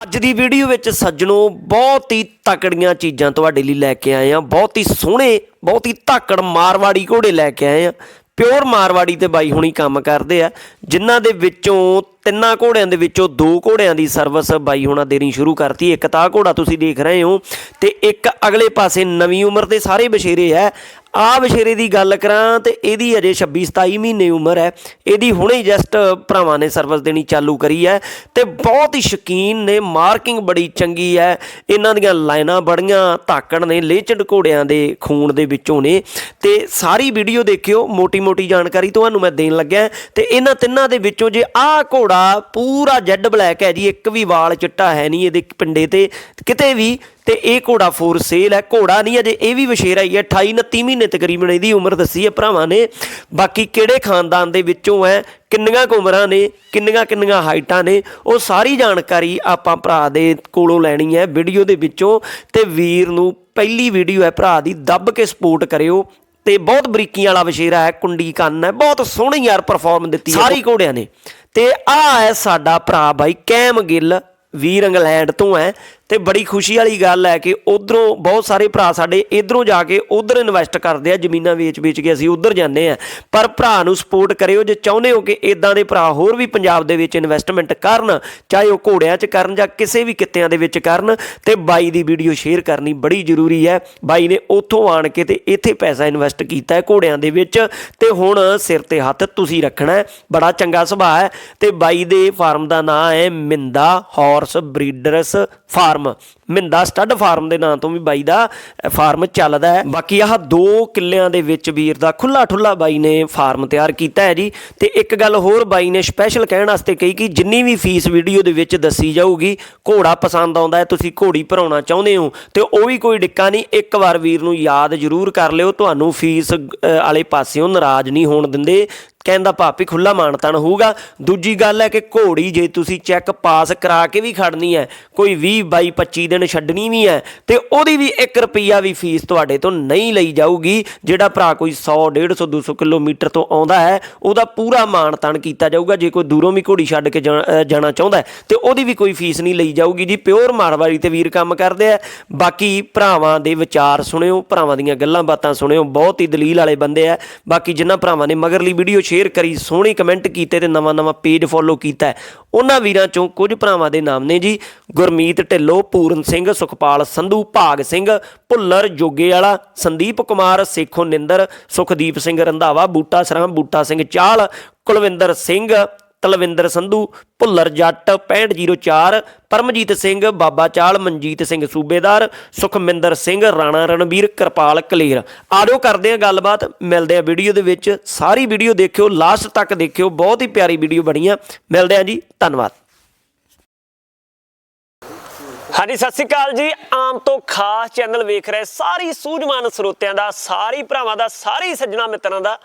ਅੱਜ ਦੀ ਵੀਡੀਓ ਵਿੱਚ ਸੱਜਣੋ ਬਹੁਤ ਹੀ ਤਕੜੀਆਂ ਚੀਜ਼ਾਂ ਤੁਹਾਡੇ ਲਈ ਲੈ ਕੇ ਆਏ ਆ ਬਹੁਤ ਹੀ ਸੋਹਣੇ, ਬਹੁਤ ਹੀ ਧਾਕੜ ਮਾਰਵਾੜੀ ਘੋੜੇ ਲੈ ਕੇ ਆਏ ਆ ਪਿਓਰ ਮਾਰਵਾੜੀ ਤੇ ਬਾਈ ਹੁਣੀ ਕੰਮ ਕਰਦੇ ਆ। ਜਿਨ੍ਹਾਂ ਦੇ ਵਿੱਚੋਂ ਤਿੰਨਾਂ ਘੋੜਿਆਂ ਦੇ ਵਿੱਚੋਂ ਦੋ ਘੋੜਿਆਂ ਦੀ ਸਰਵਿਸ ਬਾਈ ਹੁਣਾਂ ਦੇਣੀ ਸ਼ੁਰੂ ਕਰਤੀ। ਇੱਕ ਤਾਂ ਆਹ ਘੋੜਾ ਤੁਸੀਂ ਦੇਖ ਰਹੇ ਹੋ ਤੇ ਇੱਕ ਅਗਲੇ ਪਾਸੇ ਨਵੀਂ ਉਮਰ ਦੇ ਸਾਰੇ ਬਸ਼ੇਰੇ ਹੈ। ਆ ਬਸ਼ੇਰੇ ਦੀ ਗੱਲ ਕਰਾਂ ਤੇ ਇਹਦੀ ਅਜੇ 26 27 ਮਹੀਨੇ ਉਮਰ ਹੈ। ਇਹਦੀ ਹੁਣੇ ਜਸਟ ਭਰਾਵਾਂ ਨੇ ਸਰਵਿਸ ਦੇਣੀ ਚਾਲੂ ਕਰੀ ਹੈ ਤੇ ਬਹੁਤ ਹੀ ਸ਼ਕੀਨ ਨੇ ਮਾਰਕਿੰਗ ਬੜੀ ਚੰਗੀ ਹੈ। ਇਹਨਾਂ ਦੀਆਂ ਲਾਈਨਾਂ ਬੜੀਆਂ ਧਾਕੜ ਨੇ ਲੇਚਡ ਘੋੜਿਆਂ ਦੇ ਖੂਨ ਦੇ ਵਿੱਚੋਂ ਨੇ। ਤੇ ਸਾਰੀ ਵੀਡੀਓ ਦੇਖਿਓ, ਮੋਟੀ-ਮੋਟੀ ਜਾਣਕਾਰੀ ਤੁਹਾਨੂੰ ਮੈਂ ਦੇਣ ਲੱਗਿਆ। ਤੇ ਇਹਨਾਂ ਤਿੰਨਾਂ ਦੇ ਵਿੱਚੋਂ ਜੇ ਆਹ ਘੋੜਾ ਪੂਰਾ ਜੈਡ ਬਲੈਕ ਹੈ ਜੀ, ਇੱਕ ਵੀ ਵਾਲ ਚਿੱਟਾ ਹੈ ਨਹੀਂ ਇਹਦੇ ਪਿੰਡੇ ਤੇ, ਕਿਤੇ ਵੀ। ਤੇ ਇਹ ਘੋੜਾ ਫੋਰ ਸੇਲ ਹੈ। ਘੋੜਾ ਨਹੀਂ, ਅਜੇ ਇਹ ਵੀ ਵਸ਼ੇਰਾ ਹੀ ਹੈ 28 29 ਮਹੀਨੇ ਤਕਰੀਬਨ ਇਹਦੀ ਉਮਰ ਦੱਸੀ ਹੈ ਭਰਾਵਾਂ ਨੇ। ਬਾਕੀ ਕਿਹੜੇ ਖਾਨਦਾਨ ਦੇ ਵਿੱਚੋਂ ਹੈ ਕਿੰਨੀਆਂ ਕੁ ਉਮਰਾਂ ਨੇ ਕਿੰਨੀਆਂ ਕਿੰਨੀਆਂ ਹਾਈਟਾਂ ਨੇ ਉਹ ਸਾਰੀ ਜਾਣਕਾਰੀ ਆਪਾਂ ਭਰਾ ਦੇ ਕੋਲੋਂ ਲੈਣੀ ਹੈ ਵੀਡੀਓ ਦੇ ਵਿੱਚੋਂ। ਤੇ ਵੀਰ ਨੂੰ ਪਹਿਲੀ ਵੀਡੀਓ ਹੈ ਭਰਾ ਦੀ ਦੱਬ ਕੇ ਸਪੋਰਟ ਕਰਿਓ। ਤੇ ਬਹੁਤ ਬਰੀਕੀਆਂ ਵਾਲਾ ਵਸ਼ੇਰਾ ਹੈ ਕੁੰਡੀ ਕੰਨ ਹੈ ਬਹੁਤ ਸੋਹਣੀ ਯਾਰ ਪਰਫਾਰਮ ਦਿੱਤੀ ਹੈ ਸਾਰੀ ਘੋੜਿਆਂ ਨੇ ਤੇ ਆ ਹੈ ਸਾਡਾ ਭਰਾ ਬਾਈ ਕੈਮ ਗਿੱਲ ਵੀਰ ਇੰਗਲੈਂਡ ਤੋਂ ਹੈ। ਤੇ ਬੜੀ ਖੁਸ਼ੀ ਵਾਲੀ ਗੱਲ ਹੈ ਕਿ ਉਧਰੋਂ ਬਹੁਤ ਸਾਰੇ ਭਰਾ ਸਾਡੇ ਇਧਰੋਂ ਜਾ ਕੇ ਉਧਰ ਇਨਵੈਸਟ ਕਰਦੇ ਆ, ਜ਼ਮੀਨਾਂ ਵੇਚ-ਵੇਚ ਕੇ ਅਸੀਂ ਉਧਰ ਜਾਂਦੇ ਆ। ਪਰ ਭਰਾ ਨੂੰ ਸਪੋਰਟ ਕਰਿਓ, ਜੇ ਚਾਹੁੰਦੇ ਹੋ ਕਿ ਇਦਾਂ ਦੇ ਭਰਾ ਹੋਰ ਵੀ ਪੰਜਾਬ ਦੇ ਵਿੱਚ ਇਨਵੈਸਟਮੈਂਟ ਕਰਨ, ਚਾਹੇ ਉਹ ਘੋੜਿਆਂ 'ਚ ਕਰਨ ਜਾਂ ਕਿਸੇ ਵੀ ਕਿੱਤਿਆਂ ਦੇ ਵਿੱਚ ਕਰਨ, ਤੇ ਬਾਈ ਦੀ ਵੀਡੀਓ ਸ਼ੇਅਰ ਕਰਨੀ ਬੜੀ ਜ਼ਰੂਰੀ ਹੈ। ਬਾਈ ਨੇ ਉੱਥੋਂ ਆਣ ਕੇ ਤੇ ਇੱਥੇ ਪੈਸਾ ਇਨਵੈਸਟ ਕੀਤਾ ਹੈ ਘੋੜਿਆਂ ਦੇ ਵਿੱਚ, ਤੇ ਹੁਣ ਸਿਰ ਤੇ ਹੱਥ ਤੁਸੀਂ ਰੱਖਣਾ ਹੈ। ਬੜਾ ਚੰਗਾ ਸੁਭਾਅ ਹੈ। ਤੇ ਬਾਈ ਦੇ ਫਾਰਮ ਦਾ ਨਾਮ ਹੈ Minda horse breeders farm. Minda stud farm ਦੇ ਨਾਂ ਤੋਂ ਵੀ ਬਾਈ ਦਾ ਫਾਰਮ ਚੱਲਦਾ ਹੈ। ਬਾਕੀ ਆਹ ਦੋ ਕਿੱਲਿਆਂ ਦੇ ਵਿੱਚ ਵੀਰ ਦਾ ਖੁੱਲਾ ਠੁੱਲਾ ਬਾਈ ਨੇ ਫਾਰਮ ਤਿਆਰ ਕੀਤਾ ਹੈ ਜੀ। ਤੇ ਇੱਕ ਗੱਲ ਹੋਰ ਬਾਈ ਨੇ ਸਪੈਸ਼ਲ ਕਹਿਣ ਵਾਸਤੇ ਕਹੀ ਕਿ ਜਿੰਨੀ ਵੀ ਫੀਸ ਵੀਡੀਓ ਦੇ ਵਿੱਚ ਦੱਸੀ ਜਾਊਗੀ, ਘੋੜਾ ਪਸੰਦ ਆਉਂਦਾ ਹੈ, ਤੁਸੀਂ ਘੋੜੀ ਭਰਾਉਣਾ ਚਾਹੁੰਦੇ ਹੋ, ਤੇ ਉਹ ਵੀ ਕੋਈ ਡਿੱਕਾ ਨਹੀਂ। ਇੱਕ ਵਾਰ ਵੀਰ ਨੂੰ ਯਾਦ ਜ਼ਰੂਰ ਕਰ ਲਿਓ, ਤੁਹਾਨੂੰ ਫੀਸ ਵਾਲੇ ਪਾਸਿਓਂ ਨਾਰਾਜ਼ ਨਹੀਂ ਹੋਣ ਦਿੰਦੇ। ਕਹਿੰਦਾ ਭਾਪੀ ਖੁੱਲਾ ਮਾਨਤਾਨ ਹੋਊਗਾ। ਦੂਜੀ ਗੱਲ ਹੈ ਕਿ ਘੋੜੀ ਜੇ ਤੁਸੀਂ ਚੈੱਕ ਪਾਸ ਕਰਾ ਕੇ ਵੀ ਖੜਨੀ ਹੈ, ਕੋਈ 20 ਬਾਈ 25 ਦਿਨ ਛੱਡਣੀ ਵੀ ਹੈ, ਤੇ ਉਹਦੀ ਵੀ 1 ਰੁਪਿਆ ਵੀ ਫੀਸ ਤੁਹਾਡੇ ਤੋਂ ਨਹੀਂ ਲਈ ਜਾਊਗੀ, ਜਿਹੜਾ ਭਰਾ ਕੋਈ 100 150 200 ਕਿਲੋਮੀਟਰ ਤੋਂ ਆਉਂਦਾ ਹੈ, ਉਹਦਾ ਪੂਰਾ ਮਾਨਤਾਨ ਕੀਤਾ ਜਾਊਗਾ, ਜੇ ਕੋਈ ਦੂਰੋਂ ਵੀ ਘੋੜੀ ਛੱਡ ਕੇ ਜਾ- ਜਾਣਾ ਚਾਹੁੰਦਾ ਹੈ, ਤੇ ਉਹਦੀ ਵੀ ਕੋਈ ਫੀਸ ਨਹੀਂ ਲਈ ਜਾਊਗੀ ਜੀ। ਪਿਓਰ ਮਾਰਵਾੜੀ ਤੇ ਵੀਰ ਕੰਮ ਕਰਦੇ ਆ। ਬਾਕੀ ਭਰਾਵਾਂ ਦੇ ਵਿਚਾਰ ਸੁਣਿਓ, ਭਰਾਵਾਂ ਦੀਆਂ ਗੱਲਾਂ ਬਾਤਾਂ ਸੁਣਿਓ, ਬਹੁਤ ਹੀ ਦਲੀਲ ਵਾਲੇ ਬੰਦੇ ਆ। ਬਾਕੀ ਜਿਨ੍ਹਾਂ ਭਰਾਵਾਂ ਨੇ ਮਗਰਲੀ ਵੀਡੀਓ ਸ਼ੇਅਰ ਕਰੀ, ਸੋਹਣੀ ਕਮੈਂਟ ਕੀਤੇ ਤੇ ਨਵਾਂ ਨਵਾਂ ਪੇਜ ਫੋਲੋ ਕੀਤਾ ਉਹਨਾਂ ਵੀਰਾਂ ਚੋਂ ਕੁਝ ਭਰਾਵਾਂ ਦੇ ਨਾਮ ਨੇ ਜੀ। ਗੁਰਮੀਤ ਢਿੱਲੋਂ, ਪੂਰਨ ਸਿੰਘ, ਸੁਖਪਾਲ ਸੰਧੂ, ਭਾਗ ਸਿੰਘ, ਭੁੱਲਰ ਜੋਗੇ ਵਾਲਾ ਸੰਦੀਪ ਕੁਮਾਰ, ਸੇਖੋ ਨਿੰਦਰ, ਸੁਖਦੀਪ ਸਿੰਘ ਰੰਧਾਵਾ, ਬੂਟਾ ਸਰਾਮ, ਬੂਟਾ ਸਿੰਘ ਚਾਲ, ਕੁਲਵਿੰਦਰ ਸਿੰਘ ਤਲਵਿੰਦਰ ਸੰਧੂ, ਭੁੱਲਰ ਜੱਟ 6504 ਪਰਮਜੀਤ ਸਿੰਘ, ਬਾਬਾ ਚਾਲ, ਮਨਜੀਤ ਸਿੰਘ ਸੂਬੇਦਾਰ, ਸੁਖਮਿੰਦਰ ਸਿੰਘ, ਰਾਣਾ ਰਣਵੀਰ ਕਿਰਪਾਲ ਕਲੇਰ। ਆਜੋ ਕਰਦੇ ਆ ਗੱਲਬਾਤ, ਮਿਲਦੇ ਆ ਵੀਡੀਓ ਦੇ ਵਿੱਚ। ਸਾਰੀ ਵੀਡੀਓ ਦੇਖਿਓ, ਲਾਸਟ ਤੱਕ ਦੇਖਿਓ, ਬਹੁਤ ਹੀ ਪਿਆਰੀ ਵੀਡੀਓ ਬਣੀ ਆ। ਮਿਲਦੇ ਆ ਜੀ, ਧੰਨਵਾਦ। ਹਾਂਜੀ, ਸਤਿ ਸ਼੍ਰੀ ਅਕਾਲ ਜੀ। ਆਮ ਤੋਂ ਖਾਸ ਚੈਨਲ ਵੇਖ ਰਹੇ ਸਾਰੀ ਸੂਝਵਾਨ ਸਰੋਤਿਆਂ ਦਾ, ਸਾਰੀ ਭਰਾਵਾਂ ਦਾ, ਸਾਰੇ ਸੱਜਣਾ ਮਿੱਤਰਾਂ ਦਾ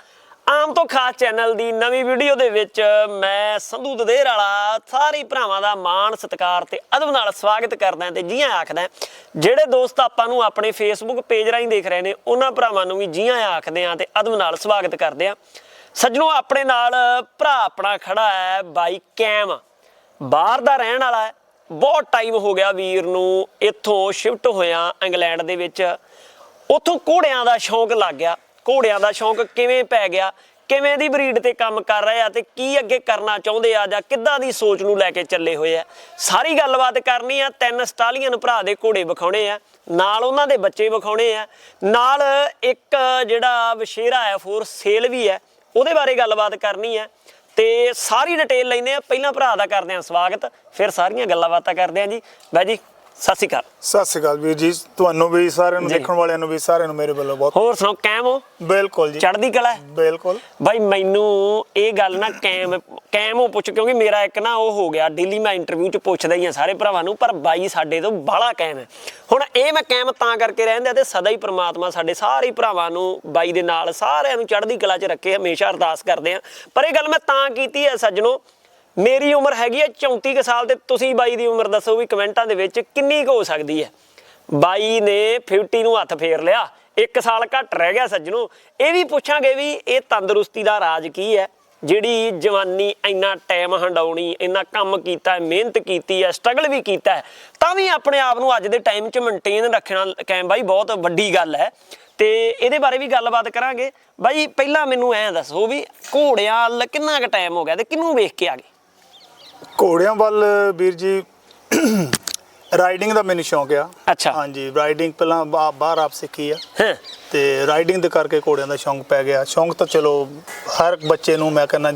ਆਮ ਤੋਂ ਖਾਸ ਚੈਨਲ ਦੀ ਨਵੀਂ ਵੀਡੀਓ ਦੇ ਵਿੱਚ ਮੈਂ ਸੰਧੂ ਦਦੇਰ ਵਾਲਾ ਸਾਰੇ ਭਰਾਵਾਂ ਦਾ ਮਾਣ, ਸਤਿਕਾਰ ਤੇ ਅਦਬ ਨਾਲ ਸਵਾਗਤ ਕਰਦਾ ਤੇ ਜੀਆਂ ਆਖਦਾ ਜਿਹੜੇ ਦੋਸਤ ਆਪਾਂ ਨੂੰ ਆਪਣੇ ਫੇਸਬੁੱਕ ਪੇਜ ਰਾਹੀਂ ਦੇਖ ਰਹੇ ਨੇ, ਉਹਨਾਂ ਭਰਾਵਾਂ ਨੂੰ ਵੀ ਜੀਆਂ ਆਖਦੇ ਆ ਤੇ ਅਦਬ ਨਾਲ ਸਵਾਗਤ ਕਰਦੇ ਆ ਸੱਜਣੋ, ਆਪਣੇ ਨਾਲ ਭਰਾ ਆਪਣਾ ਖੜਾ ਹੈ, ਬਾਈ ਕੈਮ। ਬਾਹਰ ਦਾ ਰਹਿਣ ਵਾਲਾ ਹੈ। ਬਹੁਤ ਟਾਈਮ ਹੋ ਗਿਆ ਵੀਰ ਨੂੰ ਇੱਥੋਂ ਸ਼ਿਫਟ ਹੋਇਆ ਇੰਗਲੈਂਡ ਦੇ ਵਿੱਚ। ਉੱਥੋਂ ਘੋੜਿਆਂ ਦਾ ਸ਼ੌਂਕ ਲੱਗ ਗਿਆ। ਘੋੜਿਆਂ ਦਾ ਸ਼ੌਂਕ ਕਿਵੇਂ ਪੈ ਗਿਆ? ਕਿਵੇਂ ਦੀ ਬਰੀਡ ਤੇ ਕੰਮ ਕਰ ਰਹੇ ਆ ਤੇ ਕੀ ਅੱਗੇ ਕਰਨਾ ਚਾਹੁੰਦੇ ਆ ਜਾਂ ਕਿੱਦਾਂ ਦੀ ਸੋਚ ਨੂੰ ਲੈ ਕੇ ਚੱਲੇ ਹੋਏ ਆ? ਸਾਰੀ ਗੱਲਬਾਤ ਕਰਨੀ ਆ, ਤਿੰਨ ਸਟਾਲੀਅਨ ਭਰਾ ਦੇ ਘੋੜੇ ਵਿਖਾਉਣੇ ਆ, ਨਾਲ ਉਹਨਾਂ ਦੇ ਬੱਚੇ ਵਿਖਾਉਣੇ ਆ, ਨਾਲ ਇੱਕ ਜਿਹੜਾ ਵਸ਼ੇਰਾ ਹੈ, ਫੋਰ ਸੇਲ ਵੀ ਹੈ, ਉਹਦੇ ਬਾਰੇ ਗੱਲਬਾਤ ਕਰਨੀ ਹੈ ਤੇ ਸਾਰੀ ਡਿਟੇਲ ਲੈਂਦੇ ਆ। ਪਹਿਲਾਂ ਭਰਾ ਦਾ ਕਰਦੇ ਆ ਸਵਾਗਤ, ਫਿਰ ਸਾਰੀਆਂ ਗੱਲਾਂ ਬਾਤਾਂ ਕਰਦੇ ਆ ਜੀ। ਬਾਈ ਜੀ ਸਤਿ ਸ਼੍ਰੀ ਅਕਾਲ। ਸਤਿ ਸ਼੍ਰੀ ਅਕਾਲ ਵੀਰ ਜੀ ਤੁਹਾਨੂੰ ਵੀ ਸਾਰਿਆਂ ਨੂੰ ਜੀ। ਦੇਖਣ ਵਾਲਿਆਂ ਨੂੰ ਵੀ ਸਾਰਿਆਂ ਨੂੰ ਮੇਰੇ ਵੱਲੋਂ ਬਹੁਤ ਹੋਰ ਸੁਣਾਓ ਕੈਮ ਹੋ? ਬਿਲਕੁਲ ਜੀ। ਚੜ੍ਹਦੀ ਕਲਾ ਹੈ? ਬਿਲਕੁਲ। ਬਾਈ ਮੈਨੂੰ ਇਹ ਗੱਲ ਨਾ ਕੈਮ ਕੈਮ ਉਹ ਪੁੱਛ ਕਿਉਂਕਿ ਮੇਰਾ ਇੱਕ ਨਾ ਉਹ ਹੋ ਗਿਆ ਡੇਲੀ ਮੈਂ ਇੰਟਰਵਿਊ 'ਚ ਪੁੱਛਦਾ ਹੀ ਆ ਸਾਰੇ ਭਰਾਵਾਂ ਨੂੰ ਪਰ ਬਾਈ ਸਾਡੇ ਤੋਂ ਬਾਹਲਾ ਕੈਮ ਹੈ। ਹੁਣ ਇਹ ਮੈਂ ਕੈਮ ਤਾਂ ਕਰਕੇ ਰਹਿੰਦਾ ਤੇ ਸਦਾ ਹੀ ਪ੍ਰਮਾਤਮਾ ਸਾਡੇ ਸਾਰੇ ਭਰਾਵਾਂ ਨੂੰ ਬਾਈ ਦੇ ਨਾਲ ਸਾਰਿਆਂ ਨੂੰ ਚੜ੍ਹਦੀ ਕਲਾ 'ਚ ਰੱਖੇ ਹਮੇਸ਼ਾ ਅਰਦਾਸ ਕਰਦੇ ਆ ਪਰ ਇਹ ਗੱਲ ਮੈਂ ਤਾਂ ਕੀਤੀ ਹੈ ਸੱਜਣੋ ਮੇਰੀ ਉਮਰ ਹੈਗੀ ਹੈ 34 ਕੁ ਸਾਲ ਤੇ ਤੁਸੀਂ ਬਾਈ ਦੀ ਉਮਰ ਦੱਸੋ ਵੀ ਕਮੈਂਟਾਂ ਦੇ ਵਿੱਚ ਕਿੰਨੀ ਕੁ ਹੋ ਸਕਦੀ ਹੈ। ਬਾਈ ਨੇ 50 ਨੂੰ ਹੱਥ ਫੇਰ ਲਿਆ, ਇੱਕ ਸਾਲ ਘੱਟ ਰਹਿ ਗਿਆ ਸੱਜਣੋ। ਇਹ ਵੀ ਪੁੱਛਾਂਗੇ ਵੀ ਇਹ ਤੰਦਰੁਸਤੀ ਦਾ ਰਾਜ ਕੀ ਹੈ? ਜਿਹੜੀ ਜਵਾਨੀ ਇੰਨਾ ਟਾਈਮ ਹੰਡਾਉਣੀ, ਇੰਨਾ ਕੰਮ ਕੀਤਾ, ਮਿਹਨਤ ਕੀਤੀ ਹੈ, ਸਟਰਗਲ ਵੀ ਕੀਤਾ ਤਾਂ ਵੀ ਆਪਣੇ ਆਪ ਨੂੰ ਅੱਜ ਦੇ ਟਾਈਮ 'ਚ ਮੇਨਟੇਨ ਰੱਖਣਾ ਕੈਮ ਬਾਈ ਬਹੁਤ ਵੱਡੀ ਗੱਲ ਹੈ। ਤੇ ਇਹਦੇ ਬਾਰੇ ਵੀ ਗੱਲਬਾਤ ਕਰਾਂਗੇ। ਬਾਈ, ਪਹਿਲਾਂ ਮੈਨੂੰ ਐਂ ਦੱਸੋ ਵੀ ਘੋੜਿਆਂ ਵੱਲ ਕਿੰਨਾ ਕੁ ਟਾਈਮ ਹੋ ਗਿਆ ਤੇ ਕਿਹਨੂੰ ਵੇਖ ਕੇ ਆ ਗਏ? ਘੋੜਿਆਂ ਵੱਲ ਵੀਰ ਜੀ ਰਾਈਡਿੰਗ ਦਾ ਮੈਨੂੰ ਸ਼ੌਂਕ ਆ। ਅੱਛਾ। ਹਾਂਜੀ ਰਾਈਡਿੰਗ ਪਹਿਲਾਂ ਬਾ- ਬਾਹਰ ਆਪ ਸਿੱਖੀ ਆ। ਹਾਂ। ਤੇ ਰਾਈਡਿੰਗ ਦੇ ਕਰਕੇ ਘੋੜਿਆਂ ਦਾ ਸ਼ੌਂਕ ਪੈ ਗਿਆ। ਸ਼ੌਂਕ ਤਾਂ ਚਲੋ ਹਰ ਬੱਚੇ ਨੂੰ ਮੈਂ ਕਹਿੰਦਾ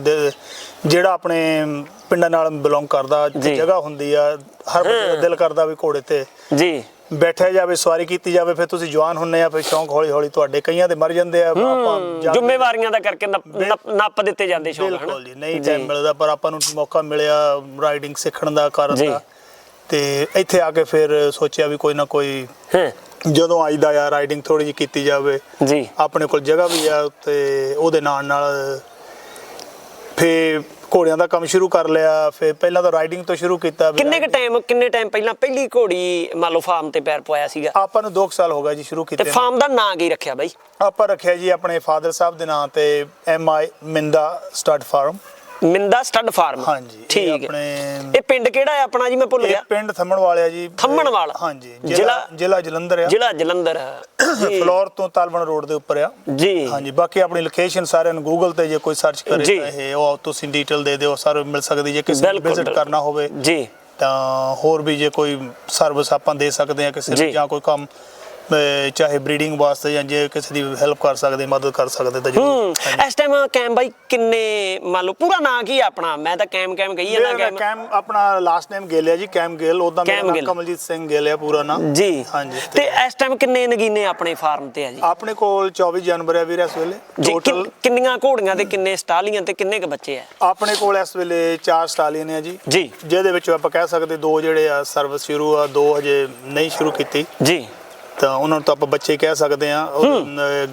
ਜਿਹੜਾ ਆਪਣੇ ਪਿੰਡਾਂ ਨਾਲ ਬਿਲੋਂਗ ਕਰਦਾ ਜੀ। ਜਗ੍ਹਾ ਹੁੰਦੀ ਆ ਹਰ ਬੱਚੇ ਦਾ ਦਿਲ ਕਰਦਾ ਵੀ ਘੋੜੇ ਤੇ ਜੀ। ਬੈਠਿਆ ਜਾਵੇ ਸਵਾਰੀ ਕੀਤੀ ਜਾਵੇ ਫਿਰ ਤੁਸੀਂ ਜਵਾਨ ਹੁੰਨੇ ਆ ਫਿਰ ਸ਼ੌਂਕ ਹੌਲੀ ਹੌਲੀ ਤੁਹਾਡੇ ਕਈਆਂ ਦੇ ਮਰ ਜਾਂਦੇ ਆ ਆਪਾਂ ਜ਼ਿੰਮੇਵਾਰੀਆਂ ਦਾ ਕਰਕੇ ਨੱਪ- ਨੱਪ ਨੱਪ ਦਿੱਤੇ ਜਾਂਦੇ ਸ਼ੌਂਕ ਹਨਾ? ਬਿਲਕੁਲ ਜੀ ਨਹੀਂ ਟਾਈਮ ਮਿਲਦਾ ਪਰ ਆਪਾਂ ਨੂੰ ਮੌਕਾ ਮਿਲਿਆ ਰਾਈਡਿੰਗ ਸਿੱਖਣ ਦਾ ਕਰਨ ਜੀ। ਦਾ। ਤੇ ਇੱਥੇ ਆ ਕੇ ਫਿਰ ਸੋਚਿਆ ਵੀ ਕੋਈ ਨਾ ਕੋਈ ਹਾਂ। ਜਦੋਂ ਆਈਦਾ ਆ ਰਾਈਡਿੰਗ ਥੋੜੀ ਜਿਹੀ ਕੀਤੀ ਜਾਵੇ। ਜੀ। ਆਪਣੇ ਕੋਲ ਜਗ੍ਹਾ ਵੀ ਆ ਤੇ ਉਹਦੇ ਨਾਲ ਨਾਲ ਫੇ ਘੋੜਿਆਂ ਦਾ ਕੰਮ ਸ਼ੁਰੂ ਕਰ ਲਿਆ ਫੇ ਪਹਿਲਾਂ ਤਾਂ ਰਾਈਡਿੰਗ ਤੋਂ ਸ਼ੁਰੂ ਕੀਤਾ ਕਿੰਨੇ ਕ ਟਾਈਮ ਕਿੰਨੇ ਟਾਈਮ ਪਹਿਲਾਂ ਪਹਿਲੀ ਘੋੜੀ ਮੰਨ ਲਓ ਫਾਰਮ ਤੇ ਪੈਰ ਪਵਾਇਆ ਸੀਗਾ? ਆਪਾਂ ਨੂੰ 2 ਸਾਲ ਹੋ ਗਿਆ ਜੀ ਸ਼ੁਰੂ ਤੇ ਕੀਤੇ ਨੂੰ। ਫਾਰਮ ਦਾ ਨਾਂ ਕੀ ਰੱਖਿਆ ਬਾਈ? ਆਪਾਂ ਰੱਖਿਆ ਜੀ ਆਪਣੇ ਫਾਦਰ ਸਾਹਿਬ ਦੇ ਨਾਂ ਤੇ M I Minda stud farm Minda stud farm. ਹਾਂਜੀ, ਠੀਕ ਹੈ। ਆਪਣੇ- ਇਹ ਪਿੰਡ ਕਿਹੜਾ ਹੈ ਆਪਣਾ ਜੀ? ਮੈਂ ਭੁੱਲ ਇਹ ਗਿਆ। ਪਿੰਡ ਥੰਮਣ ਵਾਲਿਆ ਜੀ। ਥੰਮਣ ਵਾਲਾ। ਹਾਂਜੀ ਜ਼ਿਲ੍ਹਾ- ਜ਼ਿਲ੍ਹਾ ਜਲੰਧਰ ਆ। ਜ਼ਿਲ੍ਹਾ ਜਲੰਧਰ। ਫਲੋਰ ਤੋਂ ਤਾਲਬਨ ਰੋਡ ਦੇ ਉੱਪਰ ਆ। ਜੀ। ਹਾਂਜੀ ਬਾਕੀ ਆਪਣੀ ਲੋਕੇਸ਼ਨ ਸਾਰਿਆਂ ਨੂੰ ਗੂਗਲ ਤੇ ਜੇ ਕੋਈ ਸਰਚ ਕਰੇ। ਤਾਂ ਇਹ ਉਹ ਤੁਸੀਂ ਡਿਟੇਲ ਦੇ ਦਿਓ ਸਾਰੇ ਮਿਲ ਸਕਦੀ ਜੇ ਕਿਸੇ ਨੂੰ ਵਿਜ਼ਿਟ। ਕਰਨਾ ਹੋਵੇ। ਜੀ। ਤਾਂ ਹੋਰ ਵੀ ਜੇ ਕੋਈ ਸਰਵਿਸ ਆਪਾਂ ਦੇ ਸਕਦੇ ਆ ਕਿਸੇ ਜੀ। ਕੋਈ ਕੰਮ ਚਾਹੇ ਬਰੀਡਿੰਗ ਵਾਸਤੇ ਜਾਂ ਜੇ ਕਿਸੇ ਦੀ ਹੈਲਪ ਕਰ ਸਕਦੇ ਮਦਦ ਕਰ ਸਕਦੇ ਤਾਂ ਜ਼ਰੂਰ। ਇਸ ਟਾਈਮ ਕੈਮ ਬਾਈ ਕਿੰਨੇ ਮੰਨ ਲਓ ਪੂਰਾ ਨਾਂ ਕੀ ਆਪਣਾ? ਮੈਂ ਤਾਂ ਕੈਮ ਕੈਮ ਕਹੀ ਜਾਂਦਾ ਕੈਮ। ਕੈਮ ਆਪਣਾ ਲਾਸਟ ਨੇਮ ਗਿੱਲ ਹੈ ਜੀ ਕੈਮ ਗਿੱਲ। ਉਹਦਾ ਮੇਰਾ ਨਾਮ। ਕਮਲਜੀਤ ਸਿੰਘ ਗਿੱਲ ਹੈ ਪੂਰਾ ਨਾਮ। ਜੀ। ਹਾਂਜੀ ਤੇ ਇਸ ਟਾਈਮ ਕਿੰਨੇ ਨਗੀਨੇ ਆਪਣੇ ਫਾਰਮ ਤੇ ਆ ਜੀ? ਆਪਣੇ ਕੋਲ 24 ਜਨਵਰੀ ਆ ਵੀਰ ਇਸ ਵੇਲੇ। ਟੋਟਲ ਕਿੰਨ- ਕਿੰਨੀਆਂ ਘੋੜੀਆਂ ਤੇ ਕਿੰਨੇ ਸਟਾਲੀਆਂ ਤੇ ਕਿੰਨੇ ਕ ਬੱਚੇ ਆ? ਆਪਣੇ ਕੋਲ ਇਸ ਵੇਲੇ 4 ਸਟਾਲੀਅਨ ਆ ਜੀ। ਜੀ। ਜਿਹਦੇ ਵਿੱਚ ਆਪਾਂ ਕਹਿ ਸਕਦੇ ਦੋ ਜਿਹੜੇ ਆ ਸਰਵਿਸ ਸ਼ੁਰੂ ਆ ਦੋ ਹਜੇ ਨਹੀਂ ਸ਼ੁਰੂ ਕੀਤੀ। ਜੀ। ਤਾਂ ਉਹਨਾਂ ਨੂੰ ਤਾਂ ਆਪਾਂ ਬੱਚੇ ਕਹਿ ਸਕਦੇ ਆ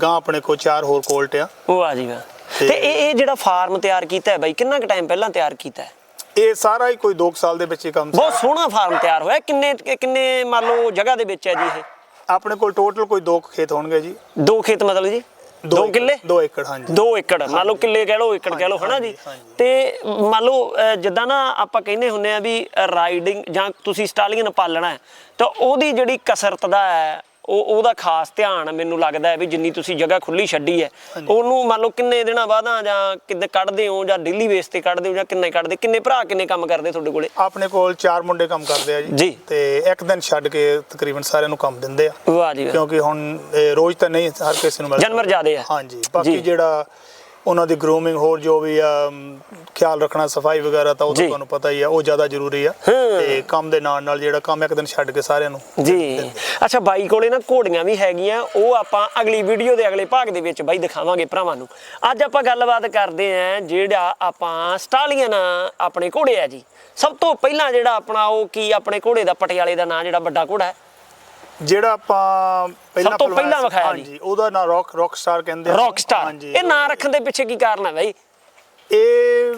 ਗਾਂ ਆਪਣੇ ਕੋਲ ਚਾਰ ਹੋਰ ਕੋਲਟ ਆ। ਉਹ ਆ ਜੀ ਵਾ ਤੇ- ਇਹ ਇਹ ਜਿਹੜਾ ਫਾਰਮ ਤਿਆਰ ਕੀਤਾ ਹੈ ਬਾਈ ਕਿੰਨਾ ਕੁ ਟਾਈਮ ਪਹਿਲਾਂ ਤਿਆਰ ਕੀਤਾ ਹੈ? ਇਹ ਸਾਰਾ ਹੀ ਕੋਈ 2 ਸਾਲ ਦੇ ਵਿੱਚ ਹੀ ਕੰਮ ਬਹੁਤ ਸੋਹਣਾ ਫਾਰਮ ਤਿਆਰ ਹੋਇਆ। ਕਿੰਨੇ ਕਿੰਨੇ ਮੰਨ ਲਓ ਜਗ੍ਹਾ ਦੇ ਵਿੱਚ ਹੈ ਜੀ ਇਹ? ਆਪਣੇ ਕੋਲ ਟੋਟਲ ਕੋਈ ਦੋ ਕੁ ਖੇਤ ਹੋਣਗੇ ਜੀ। ਦੋ ਖੇਤ ਮਤਲਬ ਜੀ? ਦੋ ਏਕੜ- ਕਿੱਲੇ? ਦੋ ਏਕੜ ਹਾਂਜੀ। ਦੋ ਏਕੜ। ਮੰਨ ਲਓ ਕਿੱਲੇ ਕਹਿ ਲਓ ਏਕੜ ਕਹਿ ਲਓ ਹਨਾ ਜੀ। ਤੇ ਮੰਨ ਲਓ ਜਿੱਦਾਂ ਨਾ ਆਪਾਂ ਕਹਿੰਦੇ ਹੁੰਨੇ ਆ ਵੀ ਰਾਈਡਿੰਗ ਜਾਂ ਤੁਸੀਂ ਸਟਾਲੀਅਨ ਪਾਲਣਾ ਹੈ ਤਾਂ ਉਹਦੀ ਜਿਹੜੀ ਕਸਰਤ ਦਾ ਹੈ ਉਹ ਉਹਦਾ ਖਾਸ ਧਿਆਨ ਮੈਨੂੰ ਲੱਗਦਾ ਹੈ ਵੀ ਜਿੰਨੀ ਤੁਸੀਂ ਜਗ੍ਹਾ ਖੁੱਲੀ ਛੱਡੀ ਹੈ ਉਹਨੂੰ ਮੰਨ ਲਓ ਕਿੰਨੇ ਦਿਨਾਂ ਬਾਅਦਾਂ ਜਾਂ ਕਿੱਦਾਂ ਕੱਢਦੇ ਹੋ ਜਾਂ ਡੇਲੀ ਬੇਸ ਤੇ ਕੱਢਦੇ ਹੋ ਜਾਂ ਕਿੰਨੇ ਕੱਢਦੇ ਕਿੰਨੇ ਭਰਾ ਕਿੰਨੇ ਕੰਮ ਕਰਦੇ ਤੁਹਾਡੇ ਕੋਲੇ? ਆਪਣੇ ਕੋਲ ਚਾਰ ਮੁੰਡੇ ਕੰਮ ਕਰਦੇ ਆ ਜੀ। ਤੇ ਇੱਕ ਦਿਨ ਛੱਡ ਕੇ ਤਕਰੀਬਨ ਸਾਰਿਆਂ ਨੂੰ ਕੰਮ ਦਿੰਦੇ ਆ। ਵਾਹ ਜੀ। ਕਿਉਂਕਿ ਹੁਣ ਰੋਜ਼ ਤਾਂ ਨਹੀਂ ਹਰ ਕਿਸੇ ਨੂੰ ਮਿਲਦਾ। ਜਾਨਵਰ ਜ਼ਿਆਦੇ ਆ। ਹਾਂਜੀ। ਬਾਕੀ। ਜਿਹੜਾ ਉਹਨਾਂ ਦੀ ਗਰੂਮਿੰਗ ਹੋਰ ਜੋ ਵੀ ਆ ਖਿਆਲ ਰੱਖਣਾ ਸਫ਼ਾਈ ਵਗੈਰਾ ਤਾਂ ਉਹ ਤਾਂ। ਤੁਹਾਨੂੰ ਪਤਾ ਹੀ ਆ ਉਹ ਜ਼ਿਆਦਾ ਜ਼ਰੂਰੀ ਆ। ਤੇ ਕੰਮ ਦੇ ਨਾਲ ਨਾਲ ਜਿਹੜਾ ਕੰਮ ਇੱਕ ਦਿਨ ਛੱਡ ਕੇ ਸਾਰਿਆਂ ਨੂੰ। ਜੀ। ਅੱਛਾ ਬਾਈ ਕੋਲੇ ਨਾ ਘੋੜੀਆਂ ਵੀ ਹੈਗੀਆਂ ਉਹ ਆਪਾਂ ਅਗਲੀ ਵੀਡੀਓ ਦੇ ਅਗਲੇ ਭਾਗ ਦੇ ਵਿੱਚ ਬਾਈ ਦਿਖਾਵਾਂਗੇ ਭਰਾਵਾਂ ਨੂੰ। ਅੱਜ ਆਪਾਂ ਗੱਲਬਾਤ ਕਰਦੇ ਆਂ ਜਿਹੜਾ ਆਪਾਂ ਸਟਾਲੀਅਨ ਆਪਣੇ ਘੋੜੇ ਆ ਜੀ। ਸਭ ਤੋਂ ਪਹਿਲਾਂ ਜਿਹੜਾ ਆਪਣਾ ਉਹ ਕੀ ਆਪਣੇ ਘੋੜੇ ਦਾ ਪਟਿਆਲੇ ਦਾ ਨਾਂ ਜਿਹੜਾ ਵੱਡਾ ਘੋੜਾ ਹੈ ਜਿਹੜਾ ਆਪਾਂ ਪਹਿਲਾਂ ਸਭ ਤੋਂ ਪਹਿਲਾਂ ਵਿਖਾਇਆ ਜੀ। ਹਾਂਜੀ ਉਹਦਾ ਨਾਂ ਰੌਕ ਰੌਕ ਸਟਾਰ ਕਹਿੰਦੇ ਆ ਰੌਕ ਸਟਾਰ ਹਾਂਜੀ ਇਹ ਨਾਂ ਰੱਖਣ ਦੇ ਪਿੱਛੇ ਕੀ ਕਾਰਨ ਹੈ ਬਾਈ? ਇਹ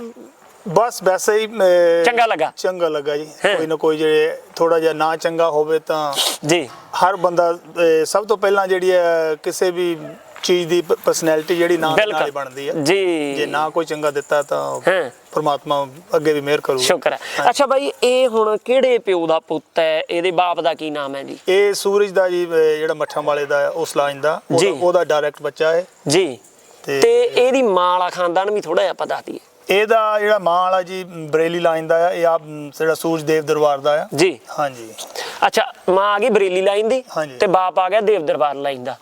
ਬਸ ਵੈਸੇ ਹੀ ਅਹ, ਚੰਗਾ ਲੱਗਾ। ਚੰਗਾ ਲੱਗਾ ਜੀ। ਹਾਂ। ਕੋਈ ਨਾ ਕੋਈ ਜੇ ਥੋੜਾ ਜਿਹਾ ਨਾ ਚੰਗਾ ਹੋਵੇ ਤਾਂ ਜੀ। ਹਰ ਬੰਦਾ ਅਹ, ਸਭ ਤੋਂ ਪਹਿਲਾਂ ਜਿਹੜੀ ਹੈ ਕਿਸੇ ਵੀ ਚੀਜ਼ ਦੀ ਪਰਸਨੈਲਿਟੀ ਜਿਹੜੀ ਨਾਂ ਨਾਲ ਬਣਦੀ ਹੈ ਜੀ। ਜੇ ਨਾ ਕੋਈ ਚੰਗਾ ਦਿੱਤਾ ਤਾਂ ਹਾਂ। ਪਰਮਾਤਮਾ ਅੱਗੇ ਵੀ ਮਿਹਰ ਕਰੂ ਸ਼ੁਕਰ ਹੈ। ਅੱਛਾ ਬਾਈ ਇਹ ਹੁਣ ਕਿਹੜੇ ਪਿਓ ਦਾ ਪੁੱਤ ਹੈ? ਇਹਦੇ ਬਾਪ ਦਾ ਕੀ ਨਾਮ ਹੈ ਜੀ? ਇਹ ਸੂਰਜ ਦਾ ਜੀ ਜਿਹੜਾ ਮੱਠਾਂ ਵਾਲੇ ਦਾ ਉਸ ਲਾਈਨ ਦਾ। ਉਹਦਾ- ਡਾਇਰੈਕਟ ਬੱਚਾ ਹੈ। ਜੀ। ਤੇ ਤੇ ਇਹਦੀ ਮਾਂ ਵਾਲਾ ਖਾਨਦਾਨ ਵੀ ਥੋੜਾ ਜਿਹਾ ਪਤਾ ਦਈਏ। ਇਹਦਾ ਜਿਹੜਾ ਮਾਂ ਵਾਲਾ ਜੀ ਬਰੇਲੀ ਲਾਈਨ ਦਾ ਹੈ ਇਹ ਆਪ ਜਿਹੜਾ ਸੂਰਜ ਦੇਵ ਦਰਬਾਰ ਦਾ ਹੈ ਜੀ। ਹਾਂਜੀ। ਅੱਛਾ ਮਾਂ ਆ ਗਈ ਬਰੇਲੀ ਲਾਈਨ ਦੀ। ਤੇ ਬਾਪ ਆ ਗਿਆ ਦੇਵ ਦਰਬਾਰ ਲਾਈਨ ਦਾ।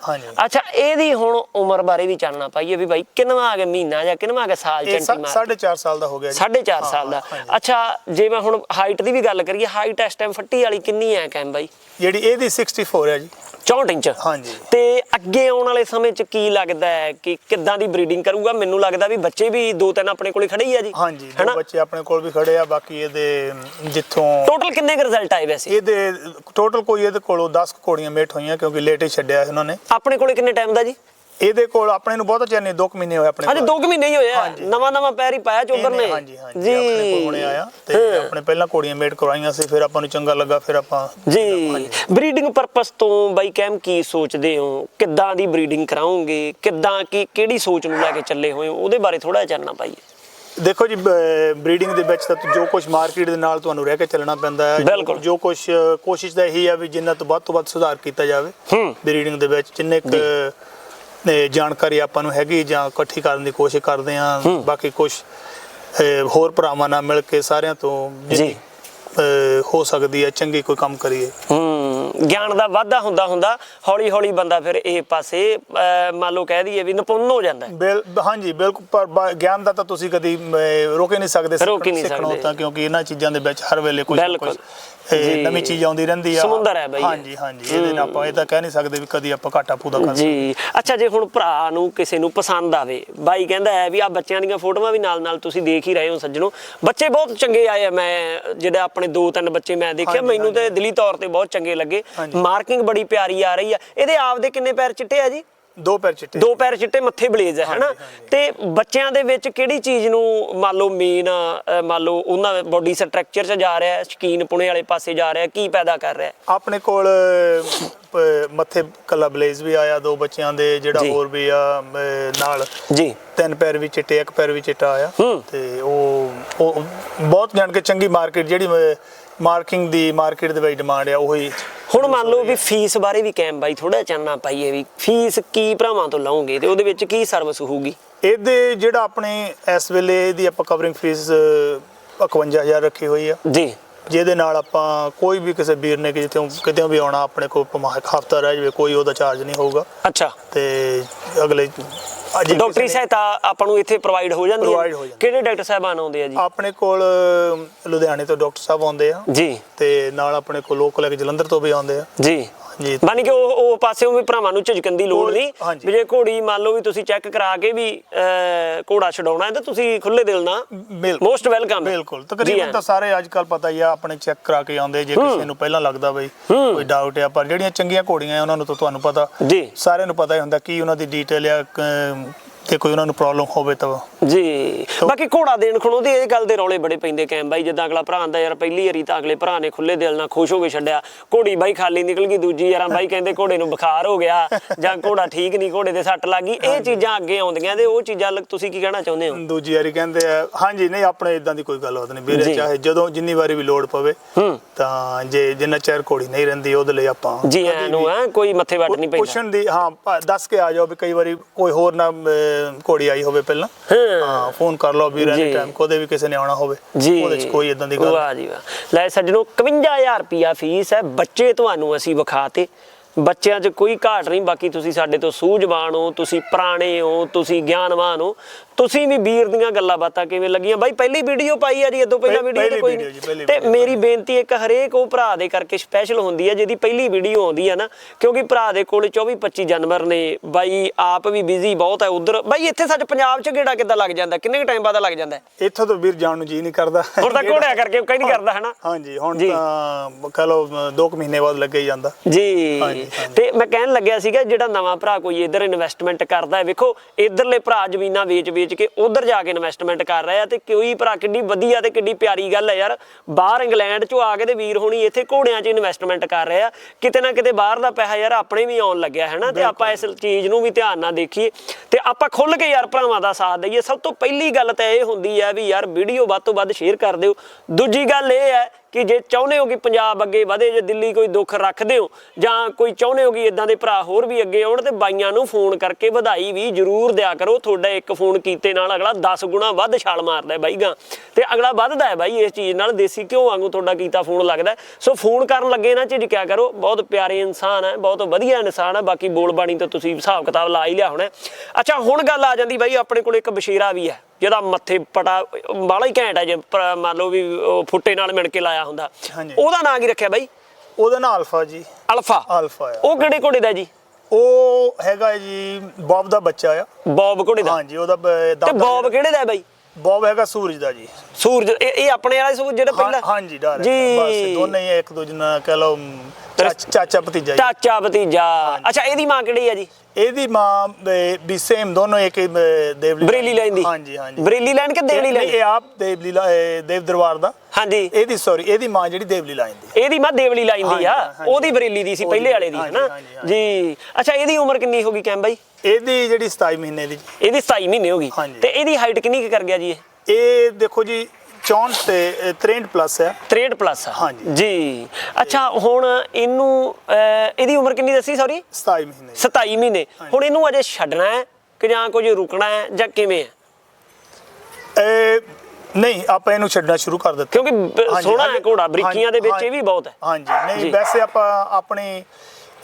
ਅੱਛਾ ਇਹਦੀ ਹੁਣ ਉਮਰ ਬਾਰੇ ਵੀ ਚਾਨਣਾ ਪਾਈਏ ਵੀ ਭਾਈ ਕਿੰਨਵਾ ਆ ਗਿਆ ਮਹੀਨਾ ਜਾਂ ਕਿੰਨਵਾ ਆ ਗਿਆ ਸਾਲ ਚੰਟੀ ਮਾਰ? 4.5 ਸਾਲ ਦਾ ਹੋ ਗਿਆ ਜੀ। ਸਾਢੇ ਚਾਰ ਹਾਂ, ਸਾਲ ਦਾ। ਅੱਛਾ ਜੇ ਮੈਂ ਹੁਣ ਹਾਈਟ ਦੀ ਵੀ ਗੱਲ ਕਰੀਏ ਹਾਈਟ ਇਸ ਟਾਈਮ ਫੱਟੀ ਵਾਲੀ ਕਿੰਨੀ ਹੈ ਕੈਮ ਬਾਈ? ਜਿਹੜੀ ਇਹਦੀ 64 ਹੈ ਜੀ। 64 ਇੰਚ। ਹਾਂਜੀ। ਤੇ ਅੱਗੇ ਆਉਣ ਵਾਲੇ ਸਮੇਂ 'ਚ ਕੀ ਲੱਗਦਾ ਹੈ ਕਿ ਕਿੱਦਾਂ ਦੀ ਬਰੀਡਿੰਗ ਕਰੂਗਾ? ਮੈਨੂੰ ਲੱਗਦਾ ਵੀ ਬੱਚੇ ਵੀ ਦੋ ਤਿੰਨ ਆਪਣੇ ਕੋਲੇ ਖੜੇ ਹੀ ਆ ਜੀ। ਹਾਂਜੀ ਦੋ ਬੱਚੇ ਆਪਣੇ ਕੋਲ ਵੀ ਖੜੇ ਆ ਬਾਕੀ ਇਹਦੇ ਜਿੱਥੋਂ ਟੋਟਲ ਕਿੰਨੇ ਕੁ ਰਿਜ਼ਲਟ ਆਏ ਵੈਸੇ? ਇਹਦੇ ਟੋਟਲ ਕੋਈ ਇਹਦੇ ਕੋਲੋਂ 10 ਘੋੜੀਆਂ ਮੇਟ ਹੋਈਆਂ ਕਿਉਂਕਿ ਲੇਟ ਹੀ ਛੱਡਿਆ ਇਹਨਾਂ ਨੇ। ਆਪਣੇ ਕੋਲੇ ਕਿੰਨੇ ਟਾਈਮ ਦਾ ਜੀ? ਇਹਦੇ ਕੋਲ ਆਪਣੇ ਨੂੰ ਬਹੁਤ ਚਿਰ ਨਹੀਂ 2 ਮਹੀਨੇ ਹੋਏ ਆਪਣੇ ਕੋਲ। 2 ਮਹੀਨੇ ਹੀ ਹੋਏ ਆ। ਨਵਾਂ ਨਵਾਂ ਪੈਰ ਹੀ ਪਾਇਆ ਚੋਬਰ ਨੇ। ਹਾਂਜੀ ਹਾਂਜੀ ਆਪਣੇ ਕੋਲ ਹੁਣੇ ਆਇਆ ਤੇ। ਆਪਣੇ ਪਹਿਲਾਂ ਘੋੜੀਆਂ ਮੇਟ ਕਰਵਾਈਆਂ ਸੀ ਫਿਰ ਆਪਾਂ ਨੂੰ ਚੰਗਾ ਲੱਗਾ ਫਿਰ ਆਪਾਂ ਜੀ। ਬਰੀਡਿੰਗ ਪਰਪਸ ਤੋਂ ਬਾਈ ਕੈਮ ਕੀ ਸੋਚਦੇ ਹੋ? ਕਿੱਦਾਂ ਦੀ ਬਰੀਡਿੰਗ ਕਰਾਉਂਗੇ? ਕਿੱਦਾਂ ਕੀ ਕਿਹੜੀ ਸੋਚ ਨੂੰ ਲੈ ਕੇ ਚੱਲੇ ਹੋਏ ਉਹਦੇ ਬਾਰੇ ਥੋੜਾ ਚਾਨਣਾ ਪਾਈਏ ਦੇਖੋ ਜੀ ਬਰੀਡਿੰਗ ਦੇ ਵਿੱਚ ਤਾਂ ਜੋ ਕੁਝ ਮਾਰਕੀਟ ਦੇ ਨਾਲ ਤੁਹਾਨੂੰ ਰਹਿ ਕੇ ਚੱਲਣਾ ਪੈਂਦਾ ਹੈ। ਜੋ ਕੁਝ ਕੋਸ਼ਿਸ਼ ਤਾਂ ਇਹੀ ਹੈ ਵੀ ਜਿੰਨਾ ਤੋਂ ਵੱਧ ਤੋਂ ਵੱਧ ਸੁਧਾਰ ਕੀਤਾ ਜਾਵੇ। ਬਰੀਡਿੰਗ ਦੇ ਵਿੱਚ ਜਿੰਨੇ ਕੁ ਜਾਣਕਾਰੀ ਆਪਾਂ ਨੂੰ ਹੈਗੀ ਜਾਂ ਇਕੱਠੀ ਕਰਨ ਦੀ ਕੋਸ਼ਿਸ਼ ਕਰਦੇ ਹਾਂ ਬਾਕੀ ਕੁਝ ਹੋਰ ਭਰਾਵਾਂ ਨਾਲ ਮਿਲ ਕੇ ਸਾਰਿਆਂ ਤੋਂ ਜੀ। ਹੋ ਸਕਦੀ ਹੈ ਚੰਗੀ ਕੋਈ ਕੰਮ ਕਰੀਏ ਹੂੰ ਗਿਆਨ ਦਾ ਵਾਧਾ ਹੁੰਦਾ ਹੁੰਦਾ ਹੌਲੀ ਹੌਲੀ ਬੰਦਾ ਫਿਰ ਇਹ ਪਾਸੇ ਮੰਨ ਲਓ ਕਹਿ ਦਈਏ ਵੀ ਨਿਪੁੰਨ ਹੋ ਜਾਂਦਾ ਹੈ। ਹਾਂਜੀ ਬਿਲਕੁਲ ਪਰ ਗਿਆਨ ਦਾ ਤਾਂ ਤੁਸੀਂ ਕਦੀ ਰੋਕ ਨਹੀਂ ਸਕਦੇ ਸਿੱਖਣੋਂ। ਤਾਂ ਕਿਉਂਕਿ ਇਹਨਾਂ ਚੀਜ਼ਾਂ ਦੇ ਵਿੱਚ ਹਰ ਵੇਲੇ ਕੁਝ। ਕੁਝ ਇਹ ਜੀ। ਨਵੀਂ ਚੀਜ਼ ਆਉਂਦੀ ਰਹਿੰਦੀ ਆ। ਸਮੁੰਦਰ ਹੈ ਬਈ। ਇਹ। ਹਾਂਜੀ ਹਾਂਜੀ ਇਹਦੇ ਨਾਲ ਆਪਾਂ ਇਹ ਤਾਂ ਕਹਿ ਨਹੀਂ ਸਕਦੇ ਵੀ ਕਦੀ ਆਪਾਂ ਘਾਟਾ ਪੂਦਾ ਕਰ ਜੀ। ਅੱਛਾ ਜੇ ਹੁਣ ਭਰਾ ਨੂੰ ਕਿਸੇ ਨੂੰ ਪਸੰਦ ਆਵੇ ਬਾਈ ਕਹਿੰਦਾ ਹੈ ਵੀ ਆ ਬੱਚਿਆਂ ਦੀਆਂ ਫੋਟੋਆਂ ਵੀ ਨਾਲ ਨਾਲ ਤੁਸੀਂ ਦੇਖ ਹੀ ਰਹੇ ਹੋ ਸੱਜਣੋ। ਬੱਚੇ ਬਹੁਤ ਚੰਗੇ ਆਏ ਆ ਮੈਂ ਜਿਹੜਾ ਆਪਣੇ ਦੋ ਤਿੰਨ ਬੱਚੇ ਮੈਂ ਦੇਖਿਆ ਹਾਂਜੀ, ਮੈਨੂੰ ਤੇ ਦਿਲੀ ਤੌਰ ਤੇ ਬਹੁਤ ਚੰਗੇ ਲੱਗੇ। ਹਾਂਜੀ। ਮਾਰਕਿੰਗ ਬੜੀ ਪਿਆਰੀ ਆ ਰਹੀ ਆ। ਇਹਦੇ ਆਪ ਦੇ ਕਿੰਨੇ ਪੈਰ ਚਿੱਟੇ ਆ ਜੀ? ਦੋ ਪੈਰ ਚਿੱਟੇ। ਦੋ ਪੈਰ ਚਿੱਟੇ ਮੱਥੇ ਬਲੇਜ਼ ਹੈ ਹਨਾ? ਤੇ ਬੱਚਿਆਂ ਦੇ ਵਿੱਚ ਕਿਹੜੀ ਚੀਜ਼ ਨੂੰ ਮੰਨ ਲਓ ਮੇਨ ਮੰਨ ਲਓ ਉਹਨਾਂ ਬੋਡੀ ਸਟਰਕਚਰ 'ਚ ਜਾ ਰਿਹਾ ਹੈ ਸ਼ਕੀਨ ਪੁਣੇ ਵਾਲੇ ਪਾਸੇ ਜਾ ਰਿਹਾ ਹੈ ਕੀ ਪੈਦਾ ਕਰ ਰਿਹਾ ਆਪਣੇ ਕੋਲ ਮੱਥੇ ਕੱਲਾ ਬਲੇਜ਼ ਵੀ ਆਇਆ ਦੋ ਬੱਚਿਆਂ ਦੇ ਜਿਹੜਾ। ਹੋਰ ਵੀ ਆ ਨਾਲ। ਜੀ। ਤਿੰਨ ਪੈਰ ਵੀ ਚਿੱਟੇ ਇੱਕ ਪੈਰ ਵੀ ਚਿੱਟਾ ਆਇਆ। ਤੇ ਉਹ ਉਹ ਬਹੁਤ ਜਾਣ ਕੇ ਚੰਗੀ ਮਾਰਕੀਟ ਜਿਹੜੀ ਮਾਰਕਿੰਗ ਦੀ ਮਾਰਕੀਟ ਦੇ ਵਿੱਚ ਡਿਮਾਂਡ ਆ ਉਹੀ ਹੁਣ ਮੰਨ ਲਓ ਵੀ ਫੀਸ ਬਾਰੇ ਵੀ ਕੈਮ ਬਾਈ ਥੋੜਾ ਚਾਨਣਾ ਪਾਈਏ ਵੀ ਫੀਸ ਕੀ ਭਰਾਵਾਂ ਤੋਂ ਲਾਉਂਗੇ ਤੇ ਉਹਦੇ ਵਿੱਚ ਕੀ ਸਰਵਿਸ ਹੋਊਗੀ? ਇਹਦੇ ਜਿਹੜਾ ਆਪਣੇ ਇਸ ਵੇਲੇ ਦੀ ਆਪਾਂ ਕਵਰਿੰਗ ਫੀਸ 51000 ਰੱਖੀ ਹੋਈ ਆ। ਜੀ। ਜਿਹਦੇ ਨਾਲ ਆਪਾਂ ਕੋਈ ਵੀ ਕਿਸੇ ਵੀਰ ਨੇ ਕਿਤੇ ਕਿਤੇ ਵੀ ਆਉਣਾ ਆਪਣੇ ਕੋਲ ਹਫਤਾ ਰਹਿ ਜਾਵੇ ਕੋਈ ਉਹਦਾ ਚਾਰਜ ਨਹੀਂ ਹੋਊਗਾ। ਅੱਛਾ। ਤੇ ਅਗਲੇ ਅੱਜ ਹੀ ਡਾਕਟਰੀ ਸਹਾਇਤਾ ਆਪਾਂ ਨੂੰ ਇੱਥੇ ਪ੍ਰੋਵਾਈਡ ਹੋ ਜਾਂਦੀ ਹੋ। ਕਿਹੜੇ ਡਾਕਟਰ ਸਾਹਿਬਾਨ ਆਉਂਦੇ ਆ ਜੀ? ਆਪਣੇ ਕੋਲ ਲੁਧਿਆਣੇ ਤੋਂ ਡਾਕਟਰ ਸਾਹਿਬ ਆਉਂਦੇ ਆ ਜੀ। ਤੇ ਨਾਲ ਆਪਣੇ ਕੋਲ ਲੋਕਲ ਜਲੰਧਰ ਤੋਂ ਵੀ ਆਉਂਦੇ ਆ। ਜੀ। ਜੀ। ਬਣ ਕੇ ਉਹ ਉਹ ਪਾਸਿਓਂ ਵੀ ਭਰਾਵਾਂ ਨੂੰ ਝਿਜਕਣ ਦੀ ਲੋੜ ਨਹੀਂ। ਵੀ ਜੇ ਘੋੜੀ ਮੰਨ ਲਓ ਵੀ ਤੁਸੀਂ ਚੈੱਕ ਕਰਾ ਕੇ ਵੀ ਘੋੜਾ ਛਡਾਉਣਾ ਹੈ ਤਾਂ ਤੁਸੀਂ ਖੁੱਲੇ ਦਿਲ ਨਾਲ ਮੋਸਟ ਵੈਲਕਮ ਬਿਲਕੁਲ। ਤਕਰੀਬਨ ਤਾਂ ਸਾਰੇ ਅੱਜ ਕੱਲ ਪਤਾ ਹੀ ਆ ਆਪਣੇ ਚੈੱਕ ਕਰਾ ਕੇ ਆਉਂਦੇ ਜੇ ਕਿਸੇ ਨੂੰ ਪਹਿਲਾਂ ਲੱਗਦਾ ਬਈ ਕੋਈ ਡਾਊਟ ਆ ਪਰ ਜਿਹੜੀਆਂ ਚੰਗੀਆਂ ਘੋੜੀਆਂ ਆ ਉਹਨਾਂ ਨੂੰ ਤਾਂ ਤੁਹਾਨੂੰ ਪਤਾ ਸਾਰਿਆਂ ਨੂੰ ਪਤਾ ਹੀ ਹੁੰਦਾ ਕੀ ਉਹਨਾਂ ਦੀ ਡਿਟੇਲ ਆ ਤੇ ਕੋਈ ਉਹਨਾਂ ਨੂੰ ਪ੍ਰੋਬਲਮ ਹੋਵੇ ਤਾਂ ਜੀ। ਬਾਕੀ ਘੋੜਾ ਦੇਣ ਖਣੋ ਦੀ ਇਹ ਗੱਲ ਦੇ ਰੌਲੇ ਬੜੇ ਪੈਂਦੇ ਕੈਮ ਬਾਈ ਜਿੱਦਾਂ ਅਗਲਾ ਭਰਾ ਆਂਦਾ ਯਾਰ ਪਹਿਲੀ ਵਾਰੀ ਤਾਂ ਅਗਲੇ ਭਰਾ ਨੇ ਖੁੱਲੇ ਦਿਲ ਨਾਲ ਖੁਸ਼ ਹੋ ਕੇ ਛੱਡਿਆ। ਘੋੜੀ ਬਾਈ ਖਾਲੀ ਨਿਕਲ ਗਈ ਦੂਜੀ ਯਾਰਾਂ ਬਾਈ ਕਹਿੰਦੇ ਘੋੜੇ ਨੂੰ ਬੁਖਾਰ ਹੋ ਗਿਆ ਜਾਂ ਘੋੜਾ ਠੀਕ ਨਹੀਂ ਘੋੜੇ ਦੇ ਸੱਟ ਲੱਗ ਗਈ। ਇਹ ਚੀਜ਼ਾਂ ਅੱਗੇ ਆਉਂਦੀਆਂ ਤੇ ਉਹ ਚੀਜ਼ਾਂ ਤੁਸੀਂ ਕੀ ਕਹਿਣਾ ਚਾਹੁੰਦੇ ਹੋ? ਦੂਜੀ ਵਾਰੀ ਕਹਿੰਦੇ ਆ ਹਾਂਜੀ ਨਹੀਂ ਆਪਣੇ ਇਦਾਂ ਦੀ ਕੋਈ ਗੱਲਬਾਤ ਨਹੀਂ। ਵੀਰੇ। ਚਾਹੇ ਜਦੋਂ ਜਿੰਨੀ ਵਾਰੀ ਵੀ ਲੋੜ ਪਵੇ ਤਾਂ ਜੇ ਜਿੰਨਾ ਚਿਰ ਘੋੜੀ ਨਹੀਂ ਰਹਿੰਦੀ ਉਹਦੇ ਲਈ ਆਪਾਂ ਜੀ ਐ ਨੂੰ ਕੋਈ ਮੱਥੇ ਵੱਟ ਨਹੀਂ ਪੈਂਦਾ। ਪੁੱਛਣ ਦੀ ਹਾਂ ਦੱਸ ਕੇ ਆ ਜਾਓ ਵੀ ਕਈ ਵਾਰੀ ਕੋਈ ਹੋਰ ਨਾ ਘੋੜੀ ਆਈ ਹੋਵੇ ਪਹਿਲਾਂ ਹਾਂ। ਫੋਨ ਕਰ ਲਓ ਵੀਰ। ਐਨੀ ਟਾਈਮ ਕੋਦੇ ਵੀ ਕਿਸੇ ਨੇ ਆਉਣਾ ਹੋਵੇ ਉਹਦੇ ਚ ਕੋਈ ਇਦਾਂ ਦੀ ਗੱਲ ਵਾਹ ਜੀ ਵਾਹ ਲੈ ਸੱਜਣੋ 51000 ਰੁਪਿਆ ਫੀਸ ਹੈ ਬੱਚੇ ਤੁਹਾਨੂੰ ਅਸੀਂ ਵਿਖਾਤੇ ਬੱਚਿਆਂ 'ਚ ਕੋਈ ਘਾਟ ਨਹੀਂ ਬਾਕੀ ਤੁਸੀਂ ਸਾਡੇ ਤੋਂ ਸੂਝਵਾਨ ਹੋ ਤੁਸੀਂ ਪੁਰਾਣੇ ਹੋ ਤੁਸੀਂ ਗਿਆਨਵਾਨ ਹੋ। ਤੁਸੀਂ ਵੀ ਵੀਰ ਦੀਆਂ ਗੱਲਾਂ ਬਾਤਾਂ ਕਿਵੇਂ ਲੱਗੀਆਂ? ਬਾਈ ਪਹਿਲੀ ਵੀਡੀਓ ਪਾਈ ਆ ਜੀ ਇਦੋਂ ਪਹਿਲਾਂ ਪਹਿ- ਵੀਡੀਓ ਤੇ ਕੋਈ ਨਹੀਂ ਤੇ। ਮੇਰੀ ਬੇਨਤੀ ਇੱਕ ਹਰੇਕ ਉਹ ਭਰਾ ਦੇ ਕਰਕੇ ਸਪੈਸ਼ਲ ਹੁੰਦੀ ਹੈ ਜਿਹਦੀ ਪਹਿਲੀ ਵੀਡੀਓ ਆਉਂਦੀ ਹੈ ਨਾ ਕਿਉਂਕਿ ਭਰਾ ਦੇ ਕੋਲ 24 25 ਜਨਵਰ ਨੇ। ਬਾਈ ਆਪ ਵੀ ਬਿਜ਼ੀ ਬਹੁਤ ਹੈ ਉਧਰ। ਬਾਈ ਇੱਥੇ ਸਾਡੇ ਪੰਜਾਬ 'ਚ ਗੇੜਾ ਕਿੱਦਾਂ ਲੱਗ ਜਾਂਦਾ? ਕਿੰਨੇ ਟਾਈਮ ਬਾਅਦ ਲੱਗ ਜਾਂਦਾ? ਇੱਥੋਂ ਤੋਂ ਵੀਰ ਜਾਣ ਨੂੰ ਜੀ ਨਹੀਂ ਕਰਦਾ। ਹੁਣ ਤਾਂ ਘੋੜਿਆ ਕਰਕੇ ਕਈ ਨਹੀਂ ਕਰਦਾ ਹਨਾ? ਹਾਂਜੀ ਹੁਣ। ਤਾਂ ਕਹ ਲਓ 2 ਮਹੀਨੇ ਬਾਅਦ ਲੱਗੇ ਹੀ ਜਾਂਦਾ। ਜੀ। ਤੇ ਮੈਂ ਕਹਿਣ ਲੱਗਿਆ ਸੀਗਾ ਜਿਹੜਾ ਨਵਾਂ ਭਰਾ ਕੋਈ ਇਧਰ ਇਨਵੈਸਟਮੈਂਟ ਕਰਦਾ ਹੈ ਵੇਖੋ ਇਧਰਲੇ ਭਰਾ ਜ਼ਮੀਨਾਂ ਵੇਚ-ਵੇਚ ਕੇ ਉਧਰ ਜਾ ਕੇ ਇਨਵੈਸਟਮੈਂਟ ਕਰ ਰਹੇ ਆ ਤੇ ਕੋਈ ਭਰਾ ਕਿੰਨੀ ਵਧੀਆ ਤੇ ਕਿੰਨੀ ਪਿਆਰੀ ਗੱਲ ਹੈ ਯਾਰ। ਬਾਹਰ ਇੰਗਲੈਂਡ ਚੋਂ ਆ ਕੇ ਤੇ ਵੀਰ ਹੋਣੀ ਇੱਥੇ ਘੋੜਿਆਂ 'ਚ ਇਨਵੈਸਟਮੈਂਟ ਕਰ ਰਹੇ ਆ ਕਿਤੇ ਨਾ ਕਿਤੇ ਬਾਹਰ ਦਾ ਪੈਸਾ ਯਾਰ ਆਪਣੇ ਵੀ ਆਉਣ ਲੱਗਿਆ ਹੈ ਨਾ? ਤੇ ਆਪਾਂ ਇਸ ਚੀਜ਼ ਨੂੰ ਵੀ ਧਿਆਨ ਨਾਲ ਦੇਖੀਏ। ਤੇ ਆਪਾਂ ਖੁੱਲ ਕੇ ਯਾਰ ਭਰਾਵਾਂ ਦਾ ਸਾਥ ਦਈਏ। ਸਭ ਤੋਂ ਪਹਿਲੀ ਗੱਲ ਤਾਂ ਇਹ ਹੁੰਦੀ ਹੈ ਵੀ ਯਾਰ ਵੀਡੀਓ ਵੱਧ ਤੋਂ ਵੱਧ ਸ਼ੇਅਰ ਕਰ ਦਿਓ। ਦੂਜੀ ਗੱਲ ਇਹ ਹੈ ਕਿ ਜੇ ਚਾਹੁੰਦੇ ਹੋ ਕਿ ਪੰਜਾਬ ਅੱਗੇ ਵਧੇ, ਜੇ ਦਿੱਲੀ ਕੋਈ ਦੁੱਖ ਰੱਖਦੇ ਹੋ, ਜਾਂ ਕੋਈ ਚਾਹੁੰਦੇ ਹੋ ਕਿ ਇਦਾਂ ਦੇ ਭਰਾ ਹੋਰ ਵੀ ਅੱਗੇ ਆਉਣ ਤੇ ਬਾਈਆਂ ਨੂੰ ਫੋਨ ਕਰਕੇ ਵਧਾਈ ਵੀ ਜ਼ਰੂਰ ਦਿਆ ਕਰੋ। ਤੁਹਾਡਾ ਇੱਕ ਫੋਨ ਕੀਤੇ ਨਾਲ ਅਗਲਾ 10 ਗੁਣਾ ਵੱਧ ਛਾਲ ਮਾਰਦਾ ਹੈ ਬਾਈਗਾ ਤੇ ਅਗਲਾ ਵੱਧਦਾ ਹੈ ਬਾਈ ਇਸ ਚੀਜ਼ ਨਾਲ, ਦੇਸੀ ਘਿਓ ਵਾਂਗੂ ਤੁਹਾਡਾ ਕੀਤਾ ਫੋਨ ਲੱਗਦਾ ਸੋ ਫੋਨ ਕਰਨ ਲੱਗੇ ਨਾ, ਝਿਜਕਿਆ ਕਰੋ। ਬਹੁਤ ਪਿਆਰੇ ਇਨਸਾਨ ਹੈ, ਬਹੁਤ ਵਧੀਆ ਇਨਸਾਨ ਹੈ। ਬਾਕੀ ਬੋਲ ਬਾਣੀ ਤਾਂ ਤੁਸੀਂ ਹਿਸਾਬ ਕਿਤਾਬ ਲਾ ਹੀ ਲਿਆ ਹੋਣਾ ਅੱਛਾ, ਹੁਣ ਗੱਲ ਆ ਜਾਂਦੀ ਬਾਈ, ਆਪਣੇ ਕੋਲ ਇੱਕ ਬਸ਼ੀਰਾ ਵੀ ਹੈ। ਜਿਹਦਾ ਮੱਥੇ ਪਟਾ ਬਾਲਾ ਹੀ ਘੈਂਟ ਹੈ ਜੇ ਮੰਨ ਲਓ ਵੀ ਉਹ ਫੁੱਟੇ ਨਾਲ ਮਿਣ ਕੇ ਲਾਇਆ ਹੁੰਦਾ। ਹਾਂਜੀ। ਉਹਦਾ ਨਾਂ ਕੀ ਰੱਖਿਆ ਬਾਈ? ਉਹਦਾ ਨਾਂ ਅਲਫਾ ਜੀ। ਅਲਫਾ? ਅਲਫਾ ਆ ਉਹ ਕਿਹੜੇ ਘੋੜੇ ਦਾ ਜੀ? ਉਹ ਹੈਗਾ ਹੈ ਜੀ ਬੌਬ ਦਾ ਬੱਚਾ ਆ। ਬੌਬ ਘੋੜੇ ਦਾ? ਹਾਂਜੀ ਉਹਦਾ ਬ- ਤੇ ਦਾਦਾ ਬੌਬ ਕਿਹੜੇ ਦਾ ਹੈ ਬਾਈ? ਬੌਬ ਹੈਗਾ ਸੂਰਜ ਦਾ ਜੀ। ਸੂਰਜ ਇਹ ਇਹ ਆਪਣੇ ਵਾਲਾ ਸੂਰਜ ਜਿਹੜਾ ਹਾਂ- ਪਹਿਲਾਂ? ਹਾਂਜੀ ਡਰ ਜੀ। ਬਸ ਦੋਨੇ ਹੀ ਇੱਕ ਦੂਜੇ ਨਾਲ ਕਹ ਲਓ ਮ, ਚਾਚ- ਚਾਚਾ ਭਤੀਜਾ ਜੀ। ਚਾਚਾ ਭਤੀਜਾ। ਅੱਛਾ ਇਹਦੀ ਮਾਂ ਕਿਹੜੀ ਆ ਜੀ? ਇਹਦੀ ਮਾਂ ਵੀ ਸੇਮ ਦੋਨੋਂ ਇੱਕ ਹੀ, ਦੇਵਲੀ ਬਰੇਲੀ ਲਾਈਨ ਦੀ? ਹਾਂਜੀ ਹਾਂਜੀ। ਬਰੇਲੀ ਲਾਈਨ ਕਿ ਦੇਵਲੀ ਨਹੀਂ, ਲਾਈਨ ਇਹ ਆਪ ਦੇਵਲੀ ਲਾ- ਦੇਵ ਦਰਬਾਰ ਦਾ। ਹਾਂਜੀ। ਇਹਦੀ ਸੌਰੀ ਇਹਦੀ ਮਾਂ ਜਿਹੜੀ ਦੇਵਲੀ ਲਾਈਨ ਦੀ ਇਹਦੀ ਮਾਂ ਦੇਵਲੀ ਲਾਈਨ ਦੀ ਆ। ਹਾਂਜੀ, ਹਾਂਜੀ। ਉਹਦੀ ਬਰੇਲੀ ਦੀ ਸੀ ਉਹਦੀ- ਪਹਿਲੇ ਵਾਲੇ ਦੀ ਹਾਂਜੀ, ਹਾਂਜੀ। ਜੀ। ਅੱਛਾ ਇਹਦੀ ਉਮਰ ਕਿੰਨੀ ਹੋ ਗਈ ਕੈਮ ਬਾਈ? ਇਹਦੀ ਜਿਹੜੀ 27 ਮਹੀਨੇ ਦੀ। ਇਹਦੀ 27 ਮਹੀਨੇ ਹੋ ਗਈ। ਹਾਂਜੀ। ਤੇ ਇਹਦੀ ਹਾਈਟ ਕਿੰਨੀ ਕੁ ਕਰ ਗਿਆ ਜੀ ਇਹ? ਇਹ ਦੇਖੋ ਜੀ 64 ਤੇ ਅ, 63 ਪਲੱਸ ਹੈ। 63 ਪਲੱਸ ਹਾਂਜੀ। ਜੀ। ਅੱਛਾ ਹੁਣ ਇਹਨੂੰ ਇਹਦੀ ਉਮਰ ਕਿੰਨੀ ਦੱਸੀ ਸੌਰੀ 27 ਮਹੀਨੇ। 27 ਮਹੀਨੇ। ਹੁਣ ਇਹਨੂੰ ਅਜੇ ਛੱਡਣਾ ਹੈ ਕਿ ਜਾਂ ਕੁਝ ਰੁਕਣਾ ਹੈ ਜਾਂ ਕਿਵੇਂ ਹੈ? ਇਹ ਨਹੀਂ ਆਪਾਂ ਇਹਨੂੰ ਛੱਡਣਾ ਸ਼ੁਰੂ ਕਰ ਦਿੱਤਾ। ਕਿਉਂਕਿ ਸੋਹਣਾ ਹੈ ਘੋੜਾ ਬਰੀਕੀਆਂ ਦੇ ਵਿੱਚ ਇਹ ਵੀ ਬਹੁਤ ਹੈ। ਹਾਂਜੀ। ਨਹੀਂ ਵੈਸੇ ਆਪਾਂ ਆਪਣੀ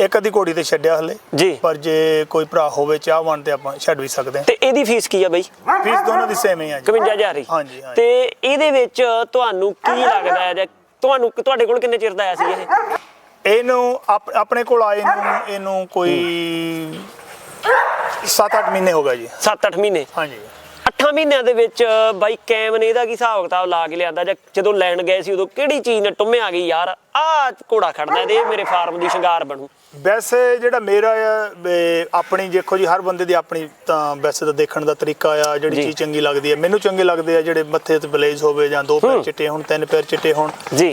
ਇੱਕ ਅੱਧੀ ਘੋੜੀ ਤੇ ਛੱਡਿਆ ਹਲੇ। ਜੀ। ਪਰ ਜੇ ਕੋਈ ਭਰਾ ਹੋਵੇ ਚਾਹਵਾਨ ਤੇ ਆਪਾਂ ਛੱਡ ਵੀ ਸਕਦੇ ਹਾਂ। ਤੇ ਇਹਦੀ ਫੀਸ ਕੀ ਹੈ ਬਈ? ਫੀਸ ਦੋਨਾਂ ਦੀ ਸੇਮ ਹੀ ਹੈ ਜੀ। 51000 ਹੀ। ਹਾਂਜੀ, ਹਾਂਜੀ। ਤੇ ਇਹਦੇ ਵਿੱਚ ਤੁਹਾਨੂੰ ਕੀ ਲੱਗਦਾ ਹੈ ਜਾਂ ਤੁਹਾਨੂੰ ਤੁਹਾਡੇ ਕੋਲ ਕਿੰਨੇ ਚਿਰ ਦਾ ਆਇਆ ਸੀ ਇਹ? ਇਹਨੂੰ ਆਪ- ਆਪਣੇ ਕੋਲ ਆਏ ਨੂੰ ਇਹਨੂੰ ਕੋਈ 7-8 ਮਹੀਨੇ ਹੋ ਗਏ ਜੀ। 7-8 ਮਹੀਨੇ? ਹਾਂਜੀ। 8 ਮਹੀਨਿਆਂ ਦੇ ਵਿੱਚ ਬਾਈ ਕੈਮ ਨੇ ਇਹਦਾ ਕੀ ਹਿਸਾਬ ਕਿਤਾਬ ਲਾ ਕੇ ਲਿਆਂਦਾ ਜਾਂ ਜਦੋਂ ਲੈਣ ਗਏ ਸੀ ਉਦੋਂ ਕਿਹੜੀ ਚੀਜ਼ ਨੇ ਟੁੰਮੇ ਆ ਗਈ ਯਾਰ ਆਹ ਘੋੜਾ ਖੜਦਾ ਇਹ ਮੇਰੇ ਫਾਰਮ ਦੀ ਸ਼ਿੰਗਾਰ ਬਣੂ। ਵੈਸੇ ਜਿਹੜਾ ਮੇਰਾ ਆ ਵੀ ਆਪਣੀ ਦੇਖੋ ਜੀ ਹਰ ਬੰਦੇ ਦੀ ਆਪਣੀ ਤਾਂ ਵੈਸੇ ਤਾਂ ਦੇਖਣ ਦਾ ਤਰੀਕਾ ਆ ਜਿਹੜੀ। ਚੀਜ਼ ਚੰਗੀ ਲੱਗਦੀ ਹੈ ਮੈਨੂੰ ਚੰਗੇ ਲੱਗਦੇ ਆ ਜਿਹੜੇ ਮੱਥੇ ਤੇ ਬਲੇਜ਼ ਹੋਵੇ ਜਾਂ ਦੋ ਪੈਰ ਚਿੱਟੇ ਹੋਣ ਤਿੰਨ ਪੈਰ ਚਿੱਟੇ ਹੋਣ।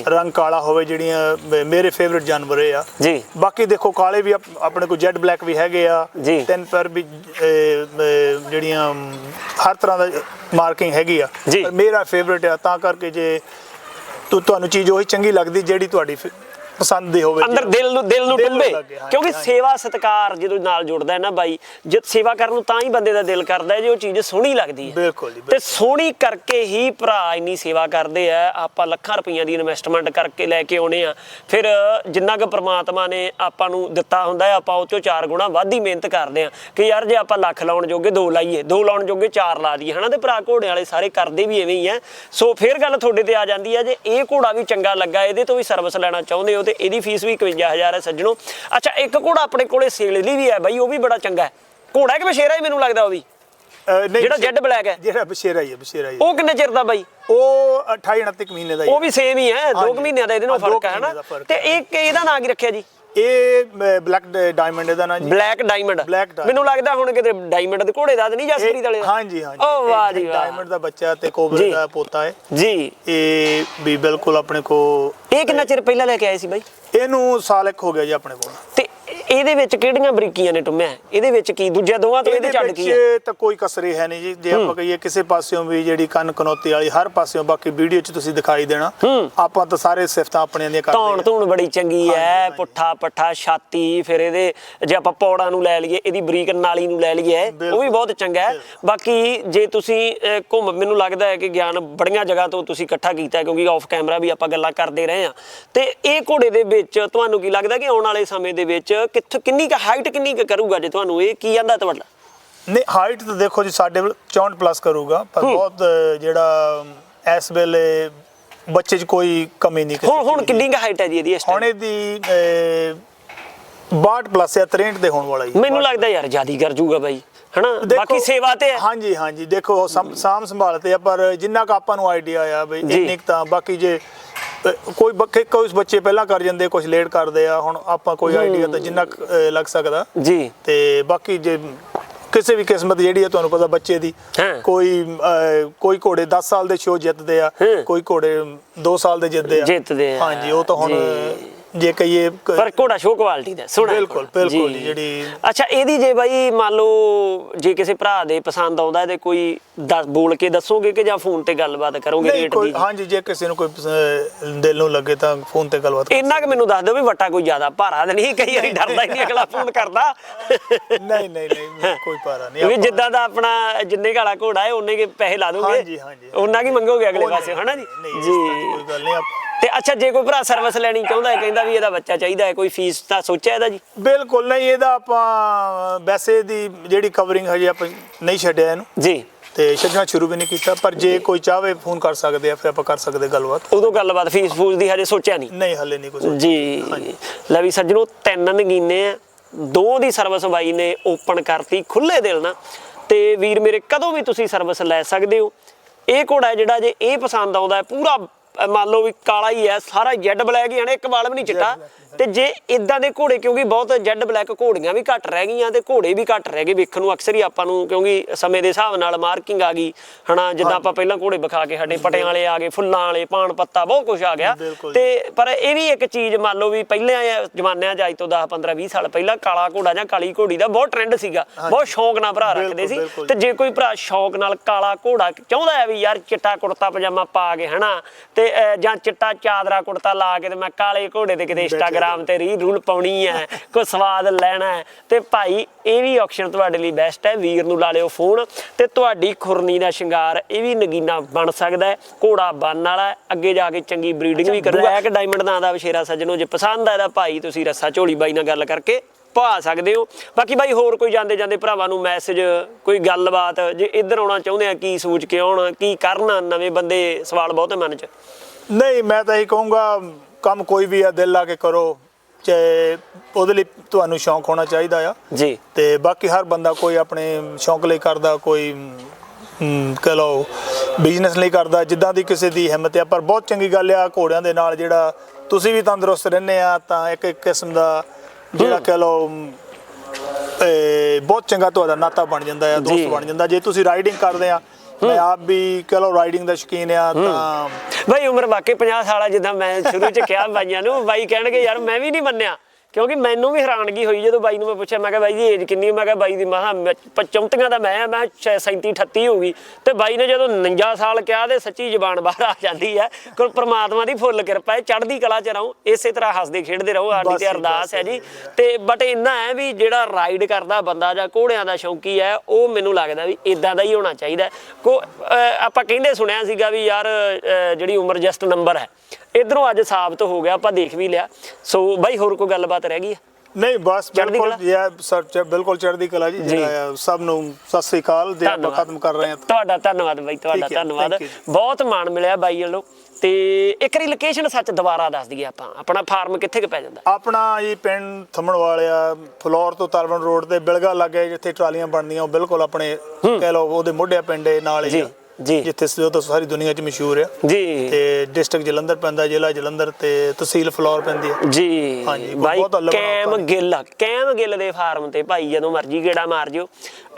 ਰੰਗ ਕਾਲਾ ਹੋਵੇ ਜਿਹੜੀਆਂ ਮੇਰੇ ਫੇਵਰਿਟ ਜਾਨਵਰ ਆ। ਜੀ। ਬਾਕੀ ਦੇਖੋ ਕਾਲੇ ਵੀ ਆਪ- ਆਪਣੇ ਕੋਲ ਜੈਡ ਬਲੈਕ ਵੀ ਹੈਗੇ ਆ। ਤਿੰਨ ਪੈਰ ਵੀ ਜਿਹੜੀਆਂ ਹਰ ਤਰ੍ਹਾਂ ਦਾ ਮਾਰਕਿੰਗ ਹੈਗੀ ਆ। ਮੇਰਾ ਫੇਵਰਿਟ ਆ ਤਾਂ ਕਰਕੇ ਜੇ ਤੁਹਾਨੂੰ ਚੀਜ਼ ਉਹੀ ਚੰਗੀ ਲੱਗਦੀ ਜਿਹੜੀ ਤੁਹਾਡੀ ਪਸੰਦ ਦੀ ਹੋਵੇ ਅੰਦਰ ਦਿਲ ਨੂੰ ਦਿਲ ਨੂੰ ਟੁੰਬੇ। ਕਿਉਂਕਿ। ਸੇਵਾ ਸਤਕਾਰ ਜਦੋਂ ਨਾਲ ਜੁੜਦਾ ਹੈ ਨਾ ਬਾਈ ਜਦ ਸੇਵਾ ਕਰਨ ਨੂੰ ਤਾਂ ਹੀ ਬੰਦੇ ਦਾ ਦਿਲ ਕਰਦਾ ਹੈ ਜੇ ਉਹ ਚੀਜ਼ ਸੋਹਣੀ ਲੱਗਦੀ ਹੈ। ਬਿਲਕੁਲ ਜੀ, ਤੇ। ਸੋਹਣੀ ਕਰਕੇ ਹੀ ਭਰਾ ਇੰਨੀ ਸੇਵਾ ਕਰਦੇ ਆ ਆਪਾਂ ਲੱਖਾਂ ਰੁਪਈਆਂ ਦੀ ਇਨਵੈਸਟਮੈਂਟ ਕਰਕੇ ਲੈ ਕੇ ਆਉਣੇ ਆ। ਫਿਰ ਜਿੰਨਾ ਕੁ ਪ੍ਰਮਾਤਮਾ ਨੇ ਆਪਾਂ ਨੂੰ ਦਿੱਤਾ ਹੁੰਦਾ ਹੈ ਆਪਾਂ ਉਹ ਚੋਂ ਚਾਰ ਗੁਣਾ ਵੱਧ ਹੀ ਮਿਹਨਤ ਕਰਦੇ ਆ। ਕਿ ਯਾਰ ਜੇ ਆਪਾਂ ਲੱਖ ਲਾਉਣ ਜੋਗੇ ਦੋ ਲਾਈਏ ਦੋ ਲਾਉਣ ਜੋਗੇ ਚਾਰ ਲਾ ਦਈਏ ਹਨਾ? ਤੇ ਭਰਾ ਘੋੜੇ ਵਾਲੇ ਸਾਰੇ ਕਰਦੇ ਵੀ ਐਵੇਂ ਹੀ ਆ। ਸੋ ਫਿਰ ਗੱਲ ਤੁਹਾਡੇ ਤੇ ਆ ਜਾਂਦੀ ਹੈ ਜੇ ਇਹ ਘੋੜਾ ਵੀ ਚੰਗਾ ਲੱਗਾ ਇਹਦੇ ਤੋਂ ਵੀ ਸਰਵਿਸ ਲੈਣਾ ਚਾਹੁੰਦੇ ਹੋ ਤੇ ਇਹਦੀ ਫੀਸ ਵੀ 51000 ਹੈ ਸੱਜਣੋ ਅੱਛਾ ਇੱਕ ਘੋੜਾ ਆਪਣੇ ਕੋਲੇ ਸੇਲ ਲਈ ਵੀ ਹੈ ਬਾਈ ਉਹ ਵੀ ਬੜਾ ਚੰਗਾ ਹੈ ਘੋੜਾ ਕਿ ਬਸ਼ੇਰਾ ਹੀ ਮੈਨੂੰ ਲੱਗਦਾ ਉਹ ਵੀ ਜਿਹੜਾ ਜੈਡ ਬਲੈਕ ਹੈ ਜਿਹੜਾ ਬਸ਼ੇਰਾ ਹੀ ਹੈ ਬਸ਼ੇਰਾ ਹੀ। ਉਹ ਕਿੰਨੇ ਚਿਰ ਦਾ ਬਾਈ ਉਹ 28 29 ਮਹੀਨੇ ਦਾ ਹੀ ਉਹ। ਵੀ ਸੇਮ ਹੀ ਹੈ 2 ਹਾਂਜੀ। ਮਹੀਨਿਆਂ ਦਾ ਇਹਦੇ ਨਾਲ ਫ਼ਰਕ ਹੈ ਫ਼ਰਕ ਤੇ ਹੈ। ਇੱਕ ਇਹਦਾ ਨਾਂ ਕੀ ਰੱਖਿਆ ਜੀ ਇਹ ਬਲੈਕ ਡਾਇਮੰਡ ਇਹਦਾ ਨਾ ਜੀ। Black diamond Black diamond। ਮੈਨੂੰ ਲੱਗਦਾ ਹੁਣ ਕਿਤੇ ਡਾਇਮੰਡ ਦੇ ਘੋੜੇ ਦਾ ਤਾਂ ਨਹੀਂ ਜਸਪ੍ਰੀਤ ਵਾਲੇ ਦਾ। ਹਾਂਜੀ ਹਾਂਜੀ। ਓ ਵਾਹ ਜੀ ਵਾਹ। ਡਾਇਮੰਡ ਦਾ ਬੱਚਾ ਤੇ ਜੀ। ਕੋਬਰੇ ਦਾ ਪੋਤਾ ਹੈ। ਜੀ। ਇਹ ਵੀ ਬਿਲਕੁਲ ਆਪਣੇ ਕੋ ਇਹ ਕਿੰਨਾ ਚਿਰ ਪਹਿਲਾਂ ਲੈ ਕੇ ਆਏ ਸੀ ਬਾਈ? ਇਹਨੂੰ ਸਾਲ ਇੱਕ ਹੋ ਗਿਆ ਜੀ ਆਪਣੇ ਕੋਲ। ਇਹਦੇ ਵਿੱਚ ਕਿਹੜੀਆਂ ਬਰੀਕੀਆਂ ਨੇ ਟੁੰਮਿਆ? ਇਹਦੇ ਵਿੱਚ ਕੀ? ਦੂਜੇ ਦੋਵਾਂ ਤੋਂ ਇਹਦੇ ਛੱਡ ਕੀ ਹੈ ਵਿੱਚ ਤਾਂ ਕੋਈ ਕਸਰੇ ਹੈ ਨਹੀਂ ਜੀ। ਜੇ ਆਪਾਂ ਕਹੀਏ ਕਿਸੇ ਪਾਸਿਓਂ ਵੀ ਜਿਹੜੀ ਕੰਨ ਕਨੋਤੀ ਵਾਲੀ ਹਰ ਪਾਸਿਓਂ ਬਾਕੀ ਵੀਡੀਓ 'ਚ ਤੁਸੀਂ ਦਿਖਾਈ ਦੇਣਾ। ਆਪਾਂ ਤਾਂ ਸਾਰੇ ਸਿਫਤਾਂ ਆਪਣੀਆਂ ਦੀਆਂ ਧੌਣ ਕਰਦੇ ਧੂਣ ਬੜੀ ਚੰਗੀ ਹੈ। ਪੁੱਠਾ ਪੱਠਾ ਛਾਤੀ ਫਿਰ ਇਹਦੇ ਜੇ ਆਪਾਂ ਪੌੜਾਂ ਨੂੰ ਲੈ ਲਈਏ ਇਹਦੀ ਬਰੀਕ ਨਾਲੀ ਨੂੰ ਲੈ ਲਈਏ ਉਹ ਵੀ। ਬਹੁਤ ਚੰਗਾ ਹੈ। ਬਾਕੀ ਜੇ ਤੁਸੀਂ ਘੁੰਮ ਮੈਨੂੰ ਲੱਗਦਾ ਹੈ ਕਿ ਗਿਆਨ ਬੜੀਆਂ ਜਗ੍ਹਾ ਤੋਂ ਤੁਸੀਂ ਇਕੱਠਾ ਕੀਤਾ ਕਿਉਂਕਿ ਆਫ ਕੈਮਰਾ ਵੀ ਆਪਾਂ ਗੱਲਾਂ ਕਰਦੇ ਰਹੇ ਆ ਤੇ ਇਹ ਘੋੜੇ ਦੇ ਵਿੱਚ ਤੁਹਾਨੂੰ ਕੀ ਲੱਗਦਾ ਕਿ ਆਉਣ ਵਾਲੇ ਸਮੇਂ ਦੇ ਵਿੱਚ ਕਿੱਥੋਂ ਕਿੰਨੀ ਕੁ ਹਾਈਟ ਕਿੰਨੀ ਕੁ ਕਰੂਗਾ ਜੇ ਤੁਹਾਨੂੰ ਇਹ ਕੀ ਆਂਦਾ ਤੁਹਾਡਾ ਨਹੀਂ ਹਾਈਟ ਤਾਂ ਦੇਖੋ ਜੀ ਸਾਡੇ 64 ਪਲੱਸ ਕਰੂਗਾ ਪਰ ਬਹੁਤ ਜਿਹੜਾ ਇਸ ਵੇਲੇ ਬੱਚੇ 'ਚ ਕੋਈ ਕਮੀ ਨਹੀਂ ਹੁਣ ਹੁਣ। ਕਿੰਨੀ ਕੁ ਹਾਈਟ ਹੈ ਜੀ ਇਹਦੀ ਇਸ ਹੁਣ? ਇਹਦੀ ਅ, 62 ਪਲੱਸ ਹੈ 63 ਦੇ ਹੋਣ ਵਾਲਾ ਜੀ ਮੈਨੂੰ ਲੱਗਦਾ ਯਾਰ ਜਿਆਦੀ ਕਰ ਜੂਗਾ ਬਾਈ ਹਨਾ ਬਾਕੀ ਸੇਵਾ ਤੇ ਹੈ ਹਾਂਜੀ ਹਾਂਜੀ ਦੇਖੋ ਸਮ- ਸਾਂਭ ਸੰਭਾਲ ਤੇ ਆ ਪਰ ਜਿੰਨਾ ਕ ਆਪਾਂ ਨੂੰ ਆਈਡੀਆ ਆ ਬਈ ਜੀ। ਇੰਨੇ ਕੁ ਤਾਂ ਬਾਕੀ ਜੇ ਕੋਈ ਬੱਕੇ ਕੋਈ ਬੱਚੇ ਪਹਿਲਾਂ ਕਰ ਜਾਂਦੇ ਕੁਝ ਲੇਟ ਕਰਦੇ ਆ ਹੁਣ ਆਪਾਂ ਕੋਈ ਆਈਡੀਆ ਤਾਂ ਜਿੰਨਾ ਕੁ, ਅ, ਲੱਗ ਸਕਦਾ ਜੀ ਤੇ ਬਾਕੀ ਜੇ ਕਿਸੇ ਵੀ ਕਿਸਮਤ ਜਿਹੜੀ ਹੈ ਤੁਹਾਨੂੰ ਪਤਾ ਬੱਚੇ ਦੀ ਹਾਂ। ਕੋਈ ਅ, ਕੋਈ ਘੋੜੇ 10 ਸਾਲ ਦੇ ਸ਼ੋਅ ਜਿੱਤਦੇ ਆ ਹਾਂ। ਕੋਈ ਘੋੜੇ 2 ਸਾਲ ਦੇ ਜਿੱਤਦੇ ਆ ਜਿੱਤਦੇ ਆ। ਹਾਂਜੀ ਉਹ ਤਾਂ ਹੁਣ ਜੀ। ਜੇ ਕਹੀਏ ਕ- ਪਰ ਘੋੜਾ ਸ਼ੋ ਕੁਆਲਿਟੀ ਦਾ ਸੋਹਣਾ ਹੈ ਬਿਲਕੁਲ, ਘੋੜਾ। ਬਿਲਕੁਲ ਜੀ। ਜਿਹੜੀ- ਅੱਛਾ ਇਹਦੀ ਜੇ ਬਾਈ ਮੰਨ ਲਓ ਜੇ ਕਿਸੇ ਭਰਾ ਦੇ ਪਸੰਦ ਆਉਂਦਾ ਤੇ ਕੋਈ ਦੱਸ ਬੋਲ ਕੇ ਦੱਸੋਗੇ ਕਿ ਜਾਂ ਫੋਨ ਤੇ ਗੱਲਬਾਤ ਕਰੋਗੇ ਨਹੀਂ ਰੇਟ ਕੋਈ ਦੀ ਹਾਂਜੀ ਜੇ ਕਿਸੇ ਨੂੰ ਕੋਈ ਪਸੰ- ਦਿਲ ਨੂੰ ਲੱਗੇ ਤਾਂ ਫੋਨ ਤੇ ਗੱਲਬਾਤ ਕਰ ਇੰਨਾ ਕਿ ਮੈਨੂੰ ਦੱਸ ਦਿਓ ਵੀ ਵੱਟਾ ਕੋਈ ਜ਼ਿਆਦਾ ਭਾਰਾ ਤਾਂ ਨਹੀਂ ਕਈ ਵਾਰੀ ਡਰਦਾ ਹੀ ਨਹੀਂ ਅਗਲਾ ਫੋਨ ਕਰਦਾ ਨਹੀਂ ਨਹੀਂ ਨਹੀਂ ਕੋਈ ਪਾਰਾ ਨਹੀਂ ਵੀ ਆਪਾਂ- ਜਿੱਦਾਂ ਦਾ ਆਪਣਾ ਜਿੰਨੇ ਕਾਲਾ ਘੋੜਾ ਹੈ ਉਹਨੇ ਕੇ ਪੈਸੇ ਲਾ ਦੋਗੇ ਹਾਂਜੀ, ਹਾਂਜੀ। ਉਹਨਾਂ ਕੀ ਮੰਗੋਗੇ ਅਗਲੇ ਉਹ ਨਹੀਂ, ਪਾਸੇ ਹਨਾ ਜੀ ਨਹੀਂ, ਇਸ ਤਰ੍ਹਾਂ ਦੀ ਕੋਈ ਗੱਲ ਨਹੀਂ ਆਪ- ਤੇ ਅੱਛਾ ਜੇ ਕੋਈ ਭਰਾ ਸਰਵਿਸ ਲੈਣੀ ਚਾਹੁੰਦਾ ਹੈ ਕਹਿੰਦਾ ਵੀ ਇਹਦਾ ਬੱਚਾ ਚਾਹੀਦਾ ਹੈ ਕੋਈ ਫੀਸ ਤਾਂ ਸੋਚਿਆ ਇਹਦਾ ਜੀ? ਬਿਲਕੁਲ ਨਹੀਂ ਇਹਦਾ ਆਪਾਂ ਵੈਸੇ ਦੀ ਜਿਹੜੀ ਕਵਰਿੰਗ ਹਜੇ ਆਪਾਂ ਨਹੀਂ ਛੱਡਿਆ ਇਹਨੂੰ। ਜੀ। ਤੇ ਛੱਡਣਾ ਸ਼ੁਰੂ ਵੀ ਨਹੀਂ ਕੀਤਾ ਪਰ ਜੇ ਕੋਈ ਚਾਹਵੇ ਫੋਨ ਕਰ ਸਕਦੇ ਆ ਫਿਰ ਆਪਾਂ ਕਰ ਸਕਦੇ ਗੱਲਬਾਤ। ਉਦੋਂ ਗੱਲਬਾਤ ਫੀਸ ਫੂਸ ਦੀ ਹਜੇ ਸੋਚਿਆ ਨਹੀਂ? ਨਹੀਂ ਹਲੇ ਨਹੀਂ ਕੁਝ ਜੀ। ਲੈ ਵੀ ਸੱਜਣੋ ਤਿੰਨ ਨਗੀਨੇ ਆ ਦੋ ਦੀ ਸਰਵਿਸ ਬਾਈ ਨੇ ਓਪਨ ਕਰਤੀ ਖੁੱਲੇ ਦਿਲ ਨਾਲ। ਤੇ ਵੀਰ ਮੇਰੇ ਕਦੋਂ ਵੀ ਤੁਸੀਂ ਸਰਵਿਸ ਲੈ ਸਕਦੇ ਹੋ? ਇਹ ਘੋੜਾ ਹੈ ਜਿਹੜਾ ਜੇ ਇਹ ਪਸੰਦ ਆਉਂਦਾ ਹੈ ਪੂਰਾ ਅ, ਮੰਨ ਲਓ ਵੀ ਕਾਲਾ ਹੀ ਹੈ ਸਾਰਾ ਜੈਡ ਬਲੈਕ ਹੀ ਹੈ ਨਾ ਇੱਕ ਵਾਲ ਵੀ ਨਹੀਂ ਚਿੱਟਾ। ਤੇ ਜੇ ਇਦਾਂ ਦੇ ਘੋੜੇ ਕਿਉਂਕਿ ਬਹੁਤ ਜੈਡ ਬਲੈਕ ਘੋੜੀਆਂ ਵੀ ਘੱਟ ਰਹਿ ਗਈਆਂ ਤੇ ਘੋੜੇ ਵੀ ਘੱਟ ਰਹਿ ਗਏ ਵੇਖਣ ਨੂੰ ਅਕਸਰ ਹੀ ਆਪਾਂ ਨੂੰ ਕਿਉਂਕਿ ਸਮੇਂ ਦੇ ਹਿਸਾਬ ਨਾਲ ਮਾਰਕਿੰਗ ਆ ਗਈ ਹਨਾ? ਜਿੱਦਾਂ ਆਪਾਂ ਪਹਿਲਾਂ ਘੋੜੇ ਵਿਖਾ ਕੇ ਹਟੇ ਪਟਿਆਂ ਵਾਲੇ ਆ ਗਏ ਫੁੱਲਾਂ ਵਾਲੇ ਪਾਣ ਪੱਤਾ ਬਹੁਤ ਕੁਝ ਆ ਗਿਆ। ਤੇ ਪਰ ਇਹ ਵੀ ਇੱਕ ਚੀਜ਼ ਮੰਨ ਲਓ ਵੀ ਪਹਿਲਾਂ ਜਮਾਨਿਆਂ 'ਚ ਅੱਜ ਤੋਂ 10 15 20 ਸਾਲ ਪਹਿਲਾਂ ਕਾਲਾ ਘੋੜਾ ਜਾਂ ਕਾਲੀ ਘੋੜੀ ਦਾ ਬਹੁਤ ਟ੍ਰੈਂਡ ਸੀਗਾ। ਬਹੁਤ ਸ਼ੌਂਕ ਨਾਲ ਭਰਾ ਰੱਖਦੇ ਸੀ। ਤੇ ਜੇ। ਕੋਈ ਭਰਾ ਸ਼ੌਂਕ ਨਾਲ ਕਾਲਾ ਘੋੜਾ ਚਾਹੁੰਦਾ ਹੈ ਵੀ ਯਾਰ ਚਿੱਟਾ ਕੁੜਤਾ ਪਜਾਮਾ ਪਾ ਕੇ ਹਨਾ? ਤੇ ਜਾਂ ਚਿੱਟਾ ਚਾਦਰਾ ਕੁੜਤਾ ਲਾ ਕੇ ਤੇ ਮੈਂ ਕਾਲੇ ਘੋੜੇ ਤੇ ਕਿਤੇ ਇੰਸਟਾਗ੍ਰਾਮ ਤੇ ਰੀ ਰੂਲ ਪਾਉਣੀ ਹੈ ਕੋਈ ਸਵਾਦ ਲੈਣਾ ਹੈ। ਤੇ ਭਾਈ ਇਹ ਵੀ ਆਪਸ਼ਨ ਤੁਹਾਡੇ ਲਈ ਬੈਸਟ ਹੈ ਵੀਰ ਨੂੰ ਲਾ ਲਿਓ ਫੋਨ ਤੇ ਤੁਹਾਡੀ ਖੁਰਨੀ ਦਾ ਸ਼ਿੰਗਾਰ ਇਹ ਵੀ ਨਗੀਨਾ ਬਣ ਸਕਦਾ ਹੈ ਘੋੜਾ ਬਣਨ ਵਾਲਾ ਅੱਗੇ ਜਾ ਕੇ ਚੰਗੀ ਬਰੀਡਿੰਗ ਵੀ ਕਰੂਗਾ। ਇੱਕ ਡਾਇਮੰਡ ਨਾਂ ਦਾ ਵਿਸ਼ੇਰਾ ਸੱਜਣੋ ਜੇ ਪਸੰਦ ਆ ਇਹਦਾ ਭਾਈ ਤੁਸੀਂ ਰੱਸਾ ਝੋਲੀ ਬਾਈ ਨਾਲ ਗੱਲ ਕਰਕੇ ਪਾ ਸਕਦੇ ਹੋ। ਬਾਕੀ ਬਾਈ ਹੋਰ ਕੋਈ ਜਾਂਦੇ ਜਾਂਦੇ ਭਰਾਵਾਂ ਨੂੰ ਮੈਸੇਜ ਕੋਈ ਗੱਲਬਾਤ ਜੇ ਇੱਧਰ ਆਉਣਾ ਚਾਹੁੰਦੇ ਆ ਕੀ ਸੋਚ ਕੇ ਆਉਣ ਕੀ ਕਰਨ ਨਵੇਂ ਬੰਦੇ? ਸਵਾਲ ਬਹੁਤ ਹੈ ਮਨ 'ਚ। ਨਹੀਂ ਮੈਂ ਤਾਂ ਇਹ ਕਹੂੰਗਾ ਕੰਮ ਕੋਈ ਵੀ ਆ ਦਿਲ ਲਾ ਕੇ ਕਰੋ ਚਾਹੇ ਉਹਦੇ ਲਈ ਤੁਹਾਨੂੰ ਸ਼ੌਂਕ ਹੋਣਾ ਚਾਹੀਦਾ ਆ। ਜੀ। ਤੇ ਬਾਕੀ ਹਰ ਬੰਦਾ ਕੋਈ ਆਪਣੇ ਸ਼ੌਂਕ ਲਈ ਕਰਦਾ ਕੋਈ ਕਹਿ ਲਓ ਬਿਜ਼ਨਸ ਲਈ ਕਰਦਾ ਜਿੱਦਾਂ ਦੀ ਕਿਸੇ ਦੀ ਹਿੰਮਤ ਆ। ਪਰ ਬਹੁਤ ਚੰਗੀ ਗੱਲ ਆ ਘੋੜਿਆਂ ਦੇ ਨਾਲ ਜਿਹੜਾ ਤੁਸੀਂ ਵੀ ਤੰਦਰੁਸਤ ਰਹਿੰਦੇ ਆ ਤਾਂ ਇੱਕ ਇੱਕ ਕਿਸਮ ਦਾ ਜਿਹੜਾ ਕਹਿ ਲਓ ਬਹੁਤ ਚੰਗਾ ਤੁਹਾਡਾ ਨਾਤਾ ਬਣ ਜਾਂਦਾ ਆ। ਦੋਸਤ ਬਣ ਜਾਂਦਾ। ਜੇ ਤੁਸੀਂ ਰਾਈਡਿੰਗ ਕਰਦੇ ਆ ਮੈਂ ਆਪ ਵੀ ਕਹਿ ਰਾਈਡਿੰਗ ਦਾ ਸ਼ੌਕੀਨ ਆ ਤਾਂ ਬਾਈ ਉਮਰ ਵਾਕਈ 50 ਸਾਲ ਜਿੱਦਾਂ ਮੈਂ ਸ਼ੁਰੂ 'ਚ ਕਿਹਾ ਬਾਈਆਂ ਨੂੰ ਬਾਈ ਕਹਿਣਗੇ ਯਾਰ ਮੈਂ ਵੀ ਨਹੀਂ ਮੰਨਿਆ। ਕਿਉਂਕਿ ਮੈਨੂੰ ਵੀ ਹੈਰਾਨਗੀ ਹੋਈ ਜਦੋਂ ਬਾਈ ਨੂੰ ਮੈਂ ਪੁੱਛਿਆ ਮੈਂ ਕਿਹਾ ਬਾਈ ਦੀ ਏਜ ਕਿੰਨੀ ਹੈ? ਮੈਂ ਕਿਹਾ ਬਾਈ ਦੀ ਮਹਾ 35 ਦਾ ਮੈਂ ਆ ਮੈਂ 37 38 ਹੋ ਗਈ ਤੇ ਬਾਈ ਨੇ ਜਦੋਂ 49 ਸਾਲ ਕਿਹਾ ਤੇ ਸੱਚੀ ਜ਼ਬਾਨ ਬਾਹਰ ਆ ਜਾਂਦੀ ਹੈ ਕਿ ਪ੍ਰਮਾਤਮਾ ਦੀ ਫੁੱਲ ਕਿਰਪਾ ਹੈ ਚੜ੍ਹਦੀ ਕਲਾ 'ਚ ਰਹੋ ਇਸੇ ਤਰ੍ਹਾਂ ਹੱਸਦੇ ਖੇਡਦੇ ਰਹੋ ਸਾਡੀ ਤੇ ਅਰਦਾਸ ਹੈ ਜੀ ਤੇ ਬਟ ਇੰਨਾ ਹੈ ਵੀ ਜਿਹੜਾ ਰਾਈਡ ਕਰਦਾ ਬੰਦਾ ਜਾਂ ਘੋੜਿਆਂ ਦਾ ਸ਼ੌਂਕੀ ਹੈ ਉਹ ਮੈਨੂੰ ਲੱਗਦਾ ਵੀ ਇਦਾਂ ਦਾ ਹੀ ਹੋਣਾ ਚਾਹੀਦਾ ਹੈ। ਕੋ ਅਹ ਆਪਾਂ ਕਹਿੰਦੇ ਸੁਣਿਆ ਸੀਗਾ ਵੀ ਯਾਰ ਅਹ ਜਿਹੜੀ ਉਮਰ ਜਸਟ ਨੰਬਰ ਹੈ ਇਧਰੋਂ ਅੱਜ ਸਾਬਤ ਹੋ ਗਿਆ ਆਪਾਂ ਦੇਖ ਵੀ ਲਿਆ ਸੋ ਬਾਈ ਹੋਰ ਕੋਈ ਗੱਲਬਾਤ ਰਹਿ ਗਈ ਹੈ ਨਹੀਂ ਬਸ ਬਿਲਕੁਲ ਕਲਾ? ਇਹ ਸਰ ਬਿਲਕੁਲ ਚੜ੍ਹਦੀ ਕਲਾ ਜੀ। ਜਿਹੜਾ ਸਭ ਨੂੰ ਸਤਿ ਸ੍ਰੀ ਅਕਾਲ ਆਪਾਂ ਧੰਨਵਾਦ। ਖਤਮ ਕਰ ਰਹੇ ਹਾਂ। ਤੁਹਾਡਾ ਧੰਨਵਾਦ ਬਾਈ ਤੁਹਾਡਾ ਧੰਨਵਾਦ। ਬਹੁਤ ਮਾਣ ਮਿਲਿਆ ਬਾਈ ਵੱਲੋਂ ਤੇ ਇੱਕ ਵਾਰੀ ਲੋਕੇਸ਼ਨ ਸੱਚ ਦੁਬਾਰਾ ਦੱਸ ਦਈਏ ਆਪਾਂ ਆਪਣਾ ਫਾਰਮ ਕਿੱਥੇ ਕੁ ਪੈ ਜਾਂਦਾ ਆਪਣਾ ਇਹ ਪਿੰਡ ਥੰਮਣ ਵਾਲਿਆ ਫਲੋਰ ਤੋਂ ਤਲਵਣ ਰੋਡ ਤੇ ਬਿਲਗਾ ਲੱਗੇ ਜਿੱਥੇ ਟਰਾਲੀਆਂ ਬਣਦੀਆਂ ਉਹ ਬਿਲਕੁਲ ਆਪਣੇ ਕਹਿ ਲਓ ਉਹਦੇ ਮੋਢਿਆ ਪਿੰਡ ਦੇ ਨਾਲ ਹੀ ਜੀ, ਆ। ਜਿੱਥੇ ਸ- ਤੋਂ ਸਾਰੀ ਦੁਨੀਆ 'ਚ ਮਸ਼ਹੂਰ ਆ। ਜੀ। ਤੇ ਡਿਸਟ੍ਰਿਕਟ ਜਲੰਧਰ ਪੈਂਦਾ ਜ਼ਿਲ੍ਹਾ ਜਲੰਧਰ ਤੇ ਤਹਿਸੀਲ ਫਲੋਰ ਪੈਂਦੀ ਹੈ ਜੀ। ਹਾਂਜੀ, ਬਾਈ ਬਹੁਤ ਅਲੱਗ ਕੈਮ। ਗਿੱਲ ਕੈਮ ਗਿੱਲ ਦੇ ਫਾਰਮ ਤੇ ਭਾਈ ਜਦੋਂ ਮਰਜ਼ੀ ਗੇੜਾ ਮਾਰ ਜਿਓ।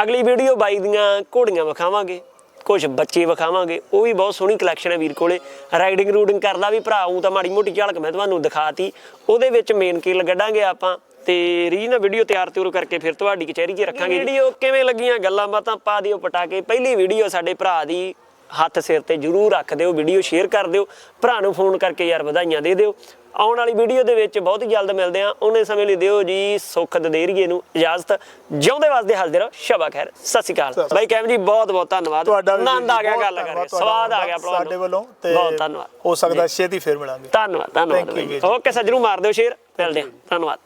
ਅਗਲੀ ਵੀਡੀਓ ਬਾਈ ਦੀਆਂ ਘੋੜੀਆਂ ਵਿਖਾਵਾਂਗੇ ਕੁਝ ਬੱਚੇ ਵਿਖਾਵਾਂਗੇ। ਉਹ ਵੀ ਬਹੁਤ ਸੋਹਣੀ ਕਲੈਕਸ਼ਨ ਹੈ ਵੀਰ ਕੋਲੇ। ਰਾਈਡਿੰਗ ਰੂਡਿੰਗ ਕਰਦਾ ਵੀ ਭਰਾ ਉਹ ਤਾਂ ਮਾੜੀ ਮੋਟੀ ਝਲਕ ਮੈਂ ਤੁਹਾਨੂੰ ਦਿਖਾਤੀ। ਉਹਦੇ ਵਿੱਚ ਮੇਨ ਕੀਲ ਕੱਢਾਂਗੇ ਆਪਾਂ। ਤੇ ਰੀ ਨਾ ਵੀਡੀਓ ਤਿਆਰ ਤਿਉਰ ਕਰਕੇ ਫਿਰ ਤੁਹਾਡੀ ਕਚਹਿਰੀ 'ਚ ਰੱਖਾਂਗੇ ਵੀਡੀਓ ਕਿਵੇਂ ਲੱਗੀਆਂ? ਗੱਲਾਂ ਬਾਤਾਂ ਪਾ ਦਿਓ ਪਟਾ ਕੇ ਪਹਿਲੀ ਵੀਡੀਓ ਸਾਡੇ ਭਰਾ ਦੀ ਹੱਥ ਸਿਰ ਤੇ ਜਰੂਰ ਰੱਖ ਦਿਓ ਵੀਡੀਓ ਸ਼ੇਅਰ ਕਰ ਦਿਓ। ਭਰਾ ਨੂੰ ਫੋਨ ਕਰਕੇ ਯਾਰ ਵਧਾਈਆਂ ਦੇ ਦਿਓ। ਆਉਣ ਵਾਲੀ ਵੀਡੀਓ ਦੇ ਵਿੱਚ ਬਹੁਤ ਜਲਦ ਮਿਲਦੇ ਆ ਉਹਨੇ ਸਮੇਂ ਲਈ ਦਿਓ ਜੀ ਸੁੱਖ ਦਦੇਰੀਏ ਨੂੰ ਇਜਾਜ਼ਤ। ਜਿਉਂਦੇ ਵਸਦੇ ਹੱਸਦੇ ਰਹੋ। ਸ਼ਬਾ ਖੈਰ। ਸਤਿ ਸ਼੍ਰੀ ਅਕਾਲ। ਬਾਈ ਕੈਮ ਜੀ ਬਹੁਤ ਬਹੁਤ ਧੰਨਵਾਦ। ਤੁਹਾਡਾ ਵੀ ਆਨੰਦ ਆ ਗਿਆ ਬਹੁਤ ਗੱਲ ਧੰਨਵਾਦ ਕਰਕੇ ਤੁਹਾਡਾ, ਸਵਾਦ ਆ ਗਿਆ ਭਲਵਾਨ ਸਾਡੇ ਵੱਲੋਂ ਤੇ ਬਹੁਤ ਧੰਨਵਾਦ। ਹੋ ਸਕਦਾ ਛੇਤੀ ਫੇਰ ਮਿਲਾਂਗੇ। ਧੰਨਵਾਦ ਧੰਨਵਾਦ Thank you ਬਾਈ। ਵੀਰ ਜੀ। ਓਕੇ ਸੱਜਣੂ ਮਾਰ ਦਿਓ ਸ਼ੇਅਰ। ਮਿਲਦੇ ਆ ਧੰਨਵਾਦ।